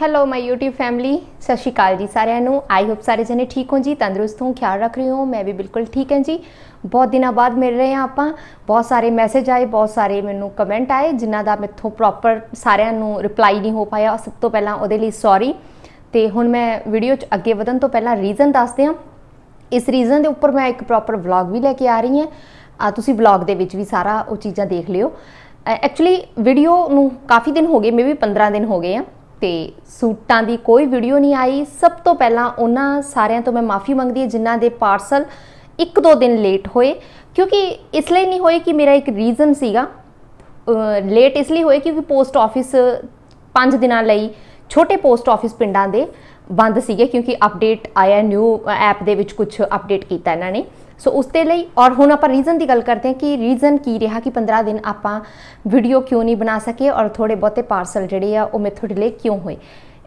Hello ਮਾਈ YouTube family ਸਤਿ ਸ਼੍ਰੀ ਅਕਾਲ ਜੀ ਸਾਰਿਆਂ ਨੂੰ। ਆਈ ਹੋਪ ਸਾਰੇ ਜਣੇ ਠੀਕ ਹੋ ਜੀ, ਤੰਦਰੁਸਤ ਹੋ ਖਿਆਲ ਰੱਖ ਰਹੇ ਹੋ ਮੈਂ ਵੀ ਬਿਲਕੁਲ ਠੀਕ ਹਾਂ ਜੀ। ਬਹੁਤ ਦਿਨਾਂ ਬਾਅਦ ਮਿਲ ਰਹੇ ਹਾਂ ਆਪਾਂ। ਬਹੁਤ ਸਾਰੇ ਮੈਸੇਜ ਆਏ, ਬਹੁਤ ਸਾਰੇ ਮੈਨੂੰ ਕਮੈਂਟ ਆਏ, ਜਿਨ੍ਹਾਂ ਦਾ ਮੈਥੋਂ ਪ੍ਰੋਪਰ ਸਾਰਿਆਂ ਨੂੰ ਰਿਪਲਾਈ ਨਹੀਂ ਹੋ ਪਾਇਆ। ਸਭ ਤੋਂ ਪਹਿਲਾਂ ਉਹਦੇ ਲਈ ਸੌਰੀ ਤੇ ਹੁਣ ਮੈਂ ਵੀਡੀਓ 'ਚ ਅੱਗੇ ਵਧਣ ਤੋਂ ਪਹਿਲਾਂ ਰੀਜ਼ਨ ਦੱਸਦੇ ਹਾਂ। ਇਸ ਰੀਜ਼ਨ ਦੇ ਉੱਪਰ ਮੈਂ ਇੱਕ ਪ੍ਰੋਪਰ ਵਲੌਗ ਵੀ ਲੈ ਕੇ ਆ ਰਹੀ ਹਾਂ। ਆ, ਤੁਸੀਂ ਵਲੌਗ ਦੇ ਵਿੱਚ ਵੀ ਸਾਰਾ ਉਹ ਚੀਜ਼ਾਂ ਦੇਖ ਲਿਓ। ਐਕਚੁਅਲੀ ਵੀਡੀਓ ਨੂੰ ਕਾਫੀ ਦਿਨ ਹੋ ਗਏ ਮੇਬੀ 15 ਦਿਨ ਹੋ ਗਏ ਆ। ਤੇ ਸੂਟਾਂ ਦੀ ਕੋਈ ਵੀਡੀਓ ਨਹੀਂ ਆਈ। ਸਭ ਤੋਂ ਪਹਿਲਾਂ ਉਹਨਾਂ ਸਾਰਿਆਂ ਤੋਂ ਮੈਂ ਮਾਫੀ ਮੰਗਦੀ ਹਾਂ ਜਿਨ੍ਹਾਂ ਦੇ ਪਾਰਸਲ ਇੱਕ ਦੋ ਦਿਨ ਲੇਟ ਹੋਏ, ਕਿਉਂਕਿ ਇਸ ਲਈ ਨਹੀਂ ਹੋਏ ਕਿ ਮੇਰਾ ਇੱਕ ਰੀਜ਼ਨ ਸੀਗਾ। ਲੇਟ ਇਸ ਲਈ ਹੋਏ ਕਿਉਂਕਿ ਪੋਸਟ ਆਫਿਸ 5 ਦਿਨਾਂ ਲਈ ਛੋਟੇ ਪੋਸਟ ਆਫਿਸ ਪਿੰਡਾਂ ਦੇ ਬੰਦ ਸੀਗੇ, ਕਿਉਂਕਿ ਅਪਡੇਟ ਆਇਆ, ਨਿਊ ਐਪ ਦੇ ਵਿੱਚ ਕੁਝ ਅਪਡੇਟ ਕੀਤਾ ਇਹਨਾਂ ਨੇ। ਸੋ ਉਸ ਦੇ ਲਈ, ਔਰ ਹੁਣ ਆਪਾਂ ਰੀਜ਼ਨ ਦੀ ਗੱਲ ਕਰਦੇ ਹਾਂ ਕਿ ਰੀਜ਼ਨ ਕੀ ਰਿਹਾ ਕਿ 15 ਦਿਨ ਆਪਾਂ ਵੀਡੀਓ ਕਿਉਂ ਨਹੀਂ ਬਣਾ ਸਕੇ ਔਰ ਥੋੜੇ ਬਹੁਤੇ ਪਾਰਸਲ ਜਿਹੜੇ ਆ, ਉਹ ਮੇਥੋਂ ਡਿਲੇ ਕਿਉਂ ਹੋਏ?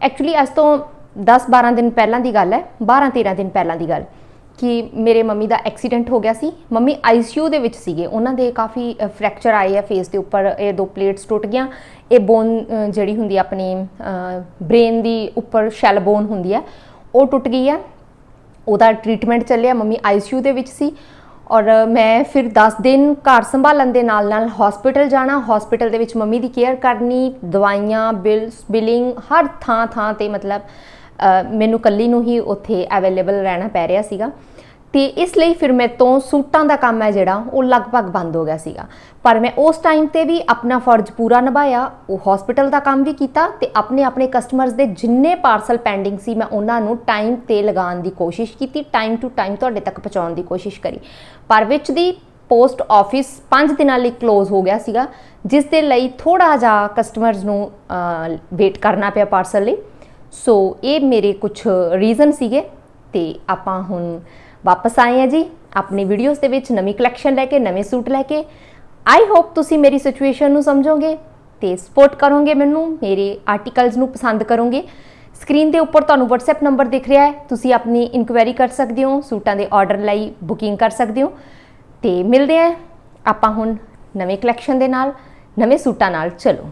ਐਕਚੁਅਲੀ ਅੱਜ ਤੋਂ 10 12 ਦਿਨ ਪਹਿਲਾਂ ਦੀ ਗੱਲ ਹੈ 12 13 ਦਿਨ ਪਹਿਲਾਂ ਦੀ ਗੱਲ ਕਿ ਮੇਰੇ ਮੰਮੀ ਦਾ ਐਕਸੀਡੈਂਟ ਹੋ ਗਿਆ ਸੀ। ਮੰਮੀ ਆਈਸੀਯੂ ਦੇ ਵਿੱਚ ਸੀਗੇ। ਉਹਨਾਂ ਦੇ ਕਾਫੀ ਫ੍ਰੈਕਚਰ ਆਏ ਆ ਫੇਸ ਦੇ ਉੱਪਰ, ਇਹ ਦੋ ਪਲੇਟਸ ਟੁੱਟ ਗਈਆਂ। ਇਹ ਬੋਨ ਜਿਹੜੀ ਹੁੰਦੀ ਆ ਆਪਣੀ ਬ੍ਰੇਨ ਦੀ ਉੱਪਰ ਸ਼ੈਲ ਬੋਨ ਹੁੰਦੀ ਆ, ਉਹ ਟੁੱਟ ਗਈ ਆ। ਉਹਦਾ ਟ੍ਰੀਟਮੈਂਟ ਚੱਲਿਆ, ਮੰਮੀ ਆਈਸੀਯੂ ਦੇ ਵਿੱਚ ਸੀ। ਔਰ ਮੈਂ ਫਿਰ 10 ਦਿਨ ਘਰ ਸੰਭਾਲਣ ਦੇ ਨਾਲ ਨਾਲ ਹਸਪੀਟਲ ਜਾਣਾ ਹਸਪੀਟਲ ਦੇ ਵਿੱਚ ਮੰਮੀ ਦੀ ਕੇਅਰ ਕਰਨੀ, ਦਵਾਈਆਂ ਬਿਲਸ ਬਿਲਿੰਗ ਹਰ ਥਾਂ ਥਾਂ ਤੇ ਮਤਲਬ ਮੈਨੂੰ ਕੱਲੀ ਨੂੰ ਹੀ ਉੱਥੇ ਅਵੇਲੇਬਲ ਰਹਿਣਾ ਪੈ ਰਿਹਾ ਸੀਗਾ। ਤੇ ਇਸ ਲਈ ਫਿਰ ਮੇਰੇ ਤੋਂ ਸੂਟਾਂ ਦਾ ਕੰਮ ਹੈ ਜਿਹੜਾ, ਉਹ ਲਗਭਗ ਬੰਦ ਹੋ ਗਿਆ ਸੀਗਾ। ਪਰ ਮੈਂ ਉਸ ਟਾਈਮ ਤੇ ਵੀ ਆਪਣਾ ਫਰਜ਼ ਪੂਰਾ ਨਿਭਾਇਆ, ਉਹ ਹਸਪੀਟਲ ਦਾ ਕੰਮ ਵੀ ਕੀਤਾ ਤੇ ਆਪਣੇ ਆਪਣੇ ਕਸਟਮਰਸ ਦੇ ਜਿੰਨੇ ਪਾਰਸਲ ਪੈਂਡਿੰਗ ਸੀ, ਮੈਂ ਉਹਨਾਂ ਨੂੰ ਟਾਈਮ ਤੇ ਲਗਾਉਣ ਦੀ ਕੋਸ਼ਿਸ਼ ਕੀਤੀ ਟਾਈਮ ਟੂ ਟਾਈਮ ਤੁਹਾਡੇ ਤੱਕ ਪਹੁੰਚਾਉਣ ਦੀ ਕੋਸ਼ਿਸ਼ ਕਰੀ। ਪਰ ਵਿੱਚ ਦੀ ਪੋਸਟ ਆਫਿਸ 5 ਦਿਨਾਂ ਲਈ ক্লোਜ਼ ਹੋ ਗਿਆ ਸੀਗਾ, ਜਿਸ ਦੇ ਲਈ ਥੋੜਾ ਜਿਹਾ ਕਸਟਮਰਸ ਨੂੰ ਵੇਟ ਕਰਨਾ ਪਿਆ ਪਾਰਸਲ ਲਈ। ਸੋ ਇਹ ਮੇਰੇ ਕੁਝ ਰੀਜ਼ਨ ਸੀਗੇ ਤੇ ਆਪਾਂ ਹੁਣ ਵਾਪਸ ਆਏ ਆ ਜੀ, ਆਪਣੀ ਵੀਡੀਓਜ਼ ਦੇ ਵਿੱਚ ਨਵੀਂ ਕਲੈਕਸ਼ਨ ਲੈ ਕੇ, ਨਵੇਂ ਸੂਟ ਲੈ ਕੇ। ਆਈ ਹੋਪ ਤੁਸੀਂ ਮੇਰੀ ਸਿਚੁਏਸ਼ਨ ਨੂੰ ਸਮਝੋਗੇ ਤੇ ਸਪੋਰਟ ਕਰੋਗੇ ਮੈਨੂੰ, ਮੇਰੇ ਆਰਟੀਕਲਸ ਨੂੰ ਪਸੰਦ ਕਰੋਗੇ। ਸਕਰੀਨ ਦੇ ਉੱਪਰ ਤੁਹਾਨੂੰ WhatsApp ਨੰਬਰ ਦਿਖ ਰਿਹਾ ਹੈ, ਤੁਸੀਂ ਆਪਣੀ ਇਨਕੁਆਇਰੀ ਕਰ ਸਕਦੇ ਹੋ, ਸੂਟਾਂ ਦੇ ਆਰਡਰ ਲਈ ਬੁਕਿੰਗ ਕਰ ਸਕਦੇ ਹੋ। ਤੇ ਮਿਲਦੇ ਆ ਆਪਾਂ ਹੁਣ ਨਵੇਂ ਕਲੈਕਸ਼ਨ ਦੇ ਨਾਲ, ਨਵੇਂ ਸੂਟਾਂ ਨਾਲ, ਚਲੋ।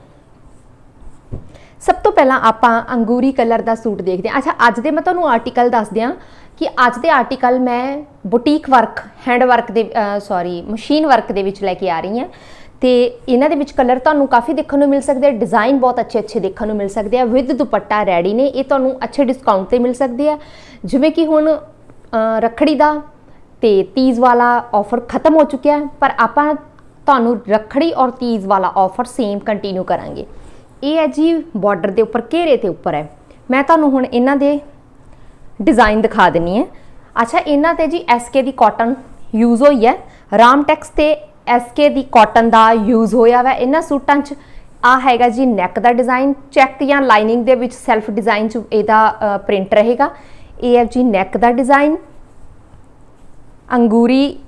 ਸਭ ਤੋਂ ਪਹਿਲਾਂ ਆਪਾਂ ਅੰਗੂਰੀ ਕਲਰ ਦਾ ਸੂਟ ਦੇਖਦੇ ਹਾਂ। ਅੱਛਾ, ਅੱਜ ਦੇ ਮੈਂ ਤੁਹਾਨੂੰ ਆਰਟੀਕਲ ਦੱਸ ਦਿਆਂ ਕਿ ਅੱਜ ਦੇ ਆਰਟੀਕਲ ਮੈਂ ਬੁਟੀਕ ਵਰਕ ਹੈਂਡ ਵਰਕ ਦੇ ਸੌਰੀ ਮਸ਼ੀਨ ਵਰਕ ਦੇ ਵਿੱਚ ਲੈ ਕੇ ਆ ਰਹੀ ਹਾਂ। ਤੇ ਇਹਨਾਂ ਦੇ ਵਿੱਚ ਕਲਰ ਤੁਹਾਨੂੰ ਕਾਫੀ ਦੇਖਣ ਨੂੰ ਮਿਲ ਸਕਦੇ ਆ ਡਿਜ਼ਾਈਨ ਬਹੁਤ ਅੱਛੇ ਅੱਛੇ ਦੇਖਣ ਨੂੰ ਮਿਲ ਸਕਦੇ ਆ ਵਿਦ ਦੁਪੱਟਾ ਰੈਡੀ ਨੇ, ਇਹ ਤੁਹਾਨੂੰ ਅੱਛੇ ਡਿਸਕਾਊਂਟ ਤੇ ਮਿਲ ਸਕਦੇ ਆ। ਜਿਵੇਂ ਕਿ ਹੁਣ ਰੱਖੜੀ ਦਾ ਤੇ ਤੀਜ ਵਾਲਾ ਆਫਰ ਖਤਮ ਹੋ ਚੁੱਕਿਆ ਹੈ, ਪਰ ਆਪਾਂ ਤੁਹਾਨੂੰ ਰੱਖੜੀ ਔਰ ਤੀਜ ਵਾਲਾ ਆਫਰ ਸੇਮ ਕੰਟੀਨਿਊ ਕਰਾਂਗੇ। ਇਹ ਹੈ ਜੀ ਬਾਰਡਰ ਦੇ ਉੱਪਰ, ਘੇਰੇ ਤੇ ਉੱਪਰ ਹੈ। ਮੈਂ ਤੁਹਾਨੂੰ ਹੁਣ ਇਹਨਾਂ ਦੇ ਡਿਜ਼ਾਈਨ ਦਿਖਾ ਦਿੰਨੀ ਹੈ। ਅੱਛਾ, ਇਹਨਾਂ ਤੇ ਜੀ ਐਸਕੇ ਦੀ ਕਾਟਨ ਯੂਜ਼ ਹੋਈ ਹੈ। ਰਾਮਟੈਕਸ ਤੇ ਐਸਕੇ ਦੀ ਕਾਟਨ ਦਾ ਯੂਜ਼ ਹੋਇਆ ਵਾ। ਇਹਨਾਂ ਸੂਟਾਂ 'ਚ ਆ ਹੈਗਾ ਜੀ ਨੈਕ ਦਾ ਡਿਜ਼ਾਈਨ ਚੈੱਕ ਜਾਂ ਲਾਈਨਿੰਗ ਦੇ ਵਿੱਚ ਸੈਲਫ ਡਿਜ਼ਾਈਨ 'ਚ ਇਹਦਾ ਪ੍ਰਿੰਟ ਰਹੇਗਾ। ਇਹ ਹੈ ਜੀ ਨੈਕ ਦਾ ਡਿਜ਼ਾਈਨ ਅੰਗੂਰੀ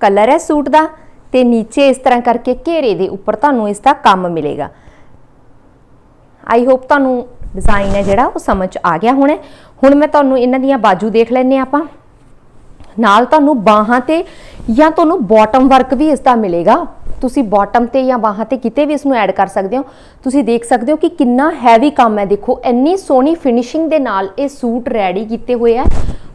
ਕਲਰ ਹੈ ਸੂਟ ਦਾ ਤੇ ਨੀਚੇ ਇਸ ਤਰ੍ਹਾਂ ਕਰਕੇ ਘੇਰੇ ਦੇ ਉੱਪਰ ਤੁਹਾਨੂੰ ਇਸ ਦਾ ਕੰਮ ਮਿਲੇਗਾ। ਆਈ ਹੋਪ ਤੁਹਾਨੂੰ ਡਿਜ਼ਾਈਨ ਹੈ ਜਿਹੜਾ, ਉਹ ਸਮਝ ਆ ਗਿਆ ਹੋਣਾ ਹੁਣ ਮੈਂ ਤੁਹਾਨੂੰ ਇਹਨਾਂ ਦੀਆਂ ਬਾਜੂ ਦੇਖ ਲੈਣੇ ਆਪਾਂ। ਨਾਲ ਤੁਹਾਨੂੰ ਬਾਹਾਂ ਤੇ ਜਾਂ ਤੁਹਾਨੂੰ ਬਾਟਮ ਵਰਕ ਵੀ ਇਸ ਦਾ ਮਿਲੇਗਾ। ਤੁਸੀਂ ਬਾਟਮ ਤੇ ਜਾਂ ਬਾਹਾਂ ਤੇ ਕਿਤੇ ਵੀ ਇਸ ਨੂੰ ਐਡ ਕਰ ਸਕਦੇ ਹੋ। ਤੁਸੀਂ ਦੇਖ ਸਕਦੇ ਹੋ ਕਿ ਕਿੰਨਾ ਹੈਵੀ ਕੰਮ ਹੈ। ਦੇਖੋ, ਇੰਨੀ ਸੋਹਣੀ ਫਿਨਿਸ਼ਿੰਗ ਦੇ ਨਾਲ ਇਹ ਸੂਟ ਰੈਡੀ ਕੀਤੇ ਹੋਏ ਆ।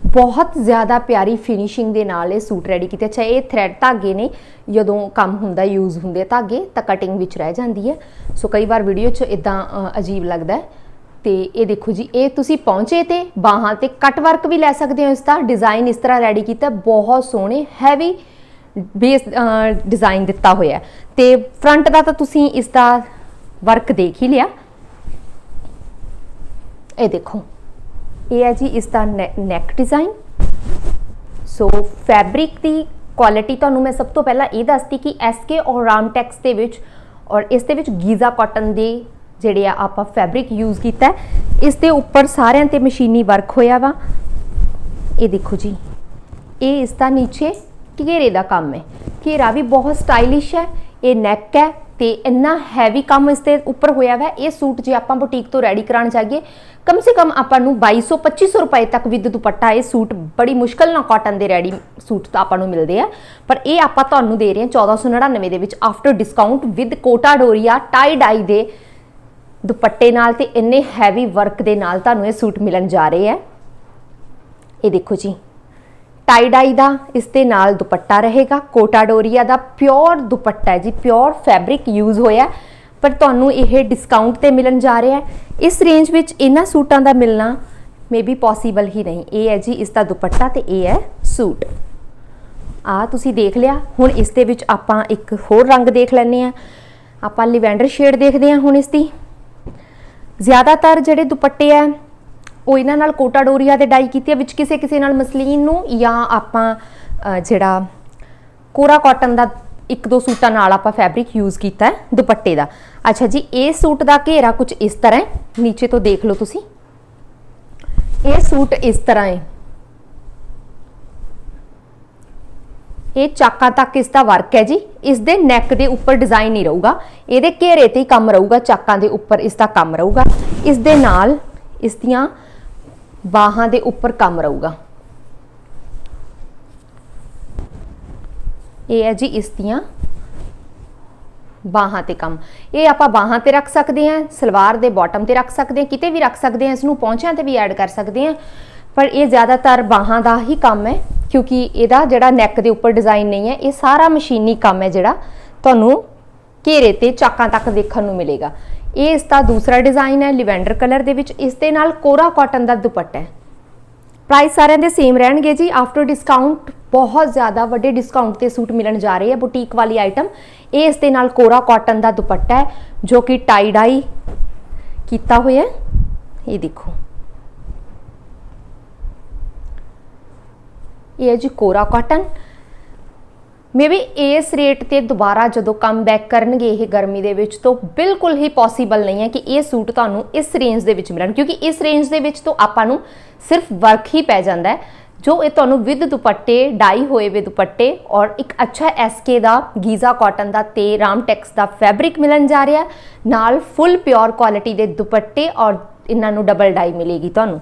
ਬਹੁਤ ਜ਼ਿਆਦਾ ਪਿਆਰੀ ਫਿਨਿਸ਼ਿੰਗ ਦੇ ਨਾਲ ਇਹ ਸੂਟ ਰੈਡੀ ਕੀਤੇ ਅੱਛਾ ਇਹ ਥ੍ਰੈਡ ਧਾਗੇ ਨੇ, ਜਦੋਂ ਕੰਮ ਹੁੰਦਾ ਯੂਜ਼ ਹੁੰਦੇ ਧਾਗੇ, ਤਾਂ ਕਟਿੰਗ ਵਿੱਚ ਰਹਿ ਜਾਂਦੀ ਹੈ। ਸੋ ਕਈ ਵਾਰ ਵੀਡੀਓ 'ਚ ਇਦਾਂ ਅਜੀਬ ਲੱਗਦਾ ਹੈ। ਤੇ ਇਹ ਦੇਖੋ ਜੀ, ਇਹ ਤੁਸੀਂ ਪਹੁੰਚੇ ਤੇ ਬਾਹਾਂ ਤੇ ਕਟ ਵਰਕ ਵੀ ਲੈ ਸਕਦੇ ਹੋ ਇਸ ਦਾ। ਡਿਜ਼ਾਈਨ ਇਸ ਤਰ੍ਹਾਂ ਰੈਡੀ ਕੀਤਾ, ਬਹੁਤ ਸੋਹਣੇ ਹੈਵੀ ਬੇਸ ਡਿਜ਼ਾਈਨ ਦਿੱਤਾ ਹੋਇਆ ਤੇ ਫਰੰਟ ਦਾ ਤਾਂ ਤੁਸੀਂ ਇਸ ਦਾ ਵਰਕ ਦੇਖ ਹੀ ਲਿਆ। ਇਹ ਦੇਖੋ, ਇਹ ਹੈ ਜੀ ਇਸ ਦਾ ਨੈਕ ਡਿਜ਼ਾਈਨ ਸੋ ਫੈਬਰਿਕ ਦੀ ਕੁਆਲਿਟੀ ਤੁਹਾਨੂੰ ਮੈਂ ਸਭ ਤੋਂ ਪਹਿਲਾਂ ਇਹ ਦੱਸਦੀ ਕਿ ਐਸਕੇ ਔਰ ਰਾਮਟੈਕਸ ਦੇ ਵਿੱਚ ਔਰ ਇਸ ਦੇ ਵਿੱਚ ਗੀਜ਼ਾ ਕਾਟਨ ਦੇ ਜਿਹੜੇ ਆ ਆਪਾਂ ਫੈਬਰਿਕ ਯੂਜ਼ ਕੀਤਾ ਇਸ ਦੇ ਉੱਪਰ ਸਾਰਿਆਂ ਤੇ ਮਸ਼ੀਨੀ ਵਰਕ ਹੋਇਆ ਵਾ। ਇਹ ਦੇਖੋ ਜੀ, ਇਹ ਇਸ ਦਾ ਨੀਚੇ ਘੇਰੇ ਦਾ ਕੰਮ ਹੈ। ਘੇਰਾ ਵੀ ਬਹੁਤ ਸਟਾਈਲਿਸ਼ ਹੈ, ਇਹ ਨੈਕ ਹੈ ਤੇ ਇੰਨਾ ਹੈਵੀ ਕੰਮ ਇਸ ਤੇ ਉੱਪਰ ਹੋਇਆ ਵਾ। ਇਹ ਸੂਟ ਜੇ ਆਪਾਂ ਬੁਟੀਕ ਤੋਂ ਰੈਡੀ ਕਰਾਉਣ ਜਾਈਏ, ਕਮ ਸੇ ਕਮ ਆਪਾਂ ਨੂੰ 2200 2500 ਰੁਪਏ ਤੱਕ ਵਿਦ ਦੁਪੱਟਾ ਇਹ ਸੂਟ ਬੜੀ ਮੁਸ਼ਕਲ ਨਾਲ ਕਾਟਨ ਦੇ ਰੈਡੀ ਸੂਟ ਤਾਂ ਆਪਾਂ ਨੂੰ ਮਿਲਦੇ ਆ। ਪਰ ਇਹ ਆਪਾਂ ਤੁਹਾਨੂੰ ਦੇ ਰਹੇ ਹਾਂ 1499 ਦੇ ਵਿੱਚ after discount with Kota Doria tie dye ਦੇ ਦੁਪੱਟੇ ਨਾਲ ਤੇ ਇੰਨੇ ਹੈਵੀ ਵਰਕ ਦੇ ਨਾਲ ਤੁਹਾਨੂੰ ਇਹ ਸੂਟ ਮਿਲਣ ਜਾ ਰਹੇ ਹੈ। ਇਹ ਦੇਖੋ ਜੀ ਟਾਈ ਡਾਈ ਦਾ ਇਸ ਦੇ ਨਾਲ ਦੁਪੱਟਾ ਰਹੇਗਾ, ਕੋਟਾ ਡੋਰੀਆ ਦਾ ਪਿਓਰ ਦੁਪੱਟਾ ਹੈ ਜੀ ਪਿਓਰ ਫੈਬਰਿਕ ਯੂਜ਼ ਹੋਇਆ ਪਰ ਤੁਹਾਨੂੰ ਇਹ ਡਿਸਕਾਊਂਟ ਤੇ ਮਿਲਣ ਜਾ ਰਿਹਾ ਹੈ। ਇਸ ਰੇਂਜ ਵਿੱਚ ਇਹਨਾਂ ਸੂਟਾਂ ਦਾ ਮਿਲਣਾ ਮੇਬੀ ਪੋਸੀਬਲ ਹੀ ਨਹੀਂ। ਇਹ ਹੈ ਜੀ, ਇਸ ਦਾ ਦੁਪੱਟਾ ਤੇ ਇਹ ਹੈ ਸੂਟ। ਆ ਤੁਸੀਂ ਦੇਖ ਲਿਆ, ਹੁਣ ਇਸ ਦੇ ਵਿੱਚ ਆਪਾਂ ਇੱਕ ਹੋਰ ਰੰਗ ਦੇਖ ਲੈਂਦੇ ਆ ਆਪਾਂ ਲਿਵੈਂਡਰ ਸ਼ੇਡ ਦੇਖਦੇ ਆ ਹੁਣ ਇਸ ਦੀ। ਜ਼ਿਆਦਾਤਰ ਜਿਹੜੇ ਦੁਪੱਟੇ ਆ ਉਹ ਇਹਨਾਂ ਨਾਲ ਕੋਟਾ ਡੋਰੀਆ ਦੇ ਡਾਈ ਕੀਤੀ ਆ, ਵਿੱਚ ਕਿਸੇ ਕਿਸੇ ਨਾਲ ਮਸਲੀਨ ਨੂੰ ਜਾਂ ਆਪਾਂ ਜਿਹੜਾ ਕੋਰਾ ਕਾਟਨ ਦਾ ਇੱਕ ਦੋ ਸੂਟਾਂ ਨਾਲ ਆਪਾਂ ਫੈਬਰਿਕ ਯੂਜ਼ ਕੀਤਾ ਹੈ ਦੁਪੱਟੇ ਦਾ। ਅੱਛਾ ਜੀ, ਇਹ ਸੂਟ ਦਾ ਘੇਰਾ ਕੁਝ ਇਸ ਤਰ੍ਹਾਂ ਹੈ ਨੀਚੇ ਤੋਂ ਦੇਖ ਲਓ ਤੁਸੀਂ। ਇਹ ਸੂਟ ਇਸ ਤਰ੍ਹਾਂ ਹੈ ਇਹ ਚਾਕਾਂ ਤੱਕ ਇਸ ਦਾ ਵਰਕ ਹੈ ਜੀ। ਇਸ ਦੇ ਨੈਕ ਦੇ ਉੱਪਰ ਡਿਜ਼ਾਈਨ ਨਹੀਂ ਰਹੂਗਾ। ਇਹਦੇ ਘੇਰੇ ਤੇ ਹੀ ਕੰਮ ਰਹੂਗਾ, ਚਾਕਾਂ ਦੇ ਉੱਪਰ ਇਸ ਦਾ ਕੰਮ ਰਹੂਗਾ। ਇਸ ਦੇ ਨਾਲ ਇਸ ਦੀਆਂ ਬਾਹਾਂ ਦੇ ਉੱਪਰ ਕੰਮ ਰਹੂਗਾ। ਇਹ ਹੈ ਜੀ ਇਸ ਦੀਆਂ ਬਾਹਾਂ ਤੇ ਕੰਮ। ਇਹ ਆਪਾਂ ਬਾਹਾਂ ਤੇ ਰੱਖ ਸਕਦੇ ਹਾਂ, ਸਲਵਾਰ ਦੇ ਬਾਟਮ ਤੇ ਰੱਖ ਸਕਦੇ ਹਾਂ, ਕਿਤੇ ਵੀ ਰੱਖ ਸਕਦੇ ਹਾਂ, ਇਸ ਨੂੰ ਪੌਂਚਿਆਂ ਤੇ ਵੀ ਐਡ ਕਰ ਸਕਦੇ ਹਾਂ। ਪਰ ਇਹ ਜ਼ਿਆਦਾਤਰ ਬਾਹਾਂ ਦਾ ਹੀ ਕੰਮ ਹੈ, ਕਿਉਂਕਿ ਇਹਦਾ ਜਿਹੜਾ ਨੈਕ ਦੇ ਉੱਪਰ ਡਿਜ਼ਾਈਨ ਨਹੀਂ ਹੈ, ਇਹ ਸਾਰਾ ਮਸ਼ੀਨੀ ਕੰਮ ਹੈ ਜਿਹੜਾ ਤੁਹਾਨੂੰ ਘੇਰੇ ਤੇ ਚਾਕਾਂ ਤੱਕ ਦੇਖਣ ਨੂੰ ਮਿਲੇਗਾ। ਇਹ ਇਸ ਦਾ ਦੂਸਰਾ ਡਿਜ਼ਾਈਨ ਹੈ ਲਿਵੈਂਡਰ ਕਲਰ ਦੇ ਵਿੱਚ। ਇਸ ਦੇ ਨਾਲ ਕੋਰਾ ਕਾਟਨ ਦਾ ਦੁਪੱਟਾ ਹੈ। ਪ੍ਰਾਈਸ ਸਾਰਿਆਂ ਦੇ ਸੇਮ ਰਹਿਣਗੇ ਜੀ। ਆਫਟਰ ਡਿਸਕਾਊਂਟ ਬਹੁਤ ਜ਼ਿਆਦਾ ਵੱਡੇ ਡਿਸਕਾਊਂਟ ਤੇ ਸੂਟ ਮਿਲਣ ਜਾ ਰਹੇ ਹੈ ਬੁਟੀਕ ਵਾਲੀ ਆਈਟਮ ਇਹ ਇਸ ਦੇ ਨਾਲ ਕੋਰਾ ਕਾਟਨ ਦਾ ਦੁਪੱਟਾ ਹੈ, ਜੋ ਕਿ ਟਾਈ ਡਾਈ ਕੀਤਾ ਹੋਇਆ ਹੈ। ਇਹ ਦੇਖੋ। ਇਹ ਹੈ ਜੀ ਕੋਰਾ ਕਾਟਨ। ਮੇਬੀ ਇਸ ਰੇਟ ਤੇ ਦੁਬਾਰਾ ਜਦੋਂ ਕਮ ਬੈਕ ਕਰਨਗੇ ਇਹ ਗਰਮੀ ਦੇ ਵਿੱਚ ਤਾਂ ਬਿਲਕੁਲ ਹੀ ਪੋਸੀਬਲ ਨਹੀਂ ਹੈ ਕਿ ਇਹ ਸੂਟ ਤੁਹਾਨੂੰ ਇਸ ਰੇਂਜ ਦੇ ਵਿੱਚ ਮਿਲਣ ਕਿਉਂਕਿ ਇਸ ਰੇਂਜ ਦੇ ਵਿੱਚ ਤਾਂ ਆਪਾਂ ਨੂੰ ਸਿਰਫ ਵਰਕ ਹੀ ਪੈ ਜਾਂਦਾ ਹੈ, ਜੋ ਇਹ ਤੁਹਾਨੂੰ ਵਿਦ ਦੁਪੱਟੇ ਡਾਈ ਹੋਏ ਵੇ ਦੁਪੱਟੇ ਔਰ ਇੱਕ ਅੱਛਾ ਐਸਕੇ ਦਾ ਗੀਜ਼ਾ ਕਾਟਨ ਦਾ ਤੇ ਰਾਮਟੈਕਸ ਦਾ ਫੈਬਰਿਕ ਮਿਲਣ ਜਾ ਰਿਹਾ ਨਾਲ ਫੁੱਲ ਪਿਓਰ ਕੁਆਲਿਟੀ ਦੇ ਦੁਪੱਟੇ ਔਰ ਇਹਨਾਂ ਨੂੰ ਡਬਲ ਡਾਈ ਮਿਲੇਗੀ ਤੁਹਾਨੂੰ।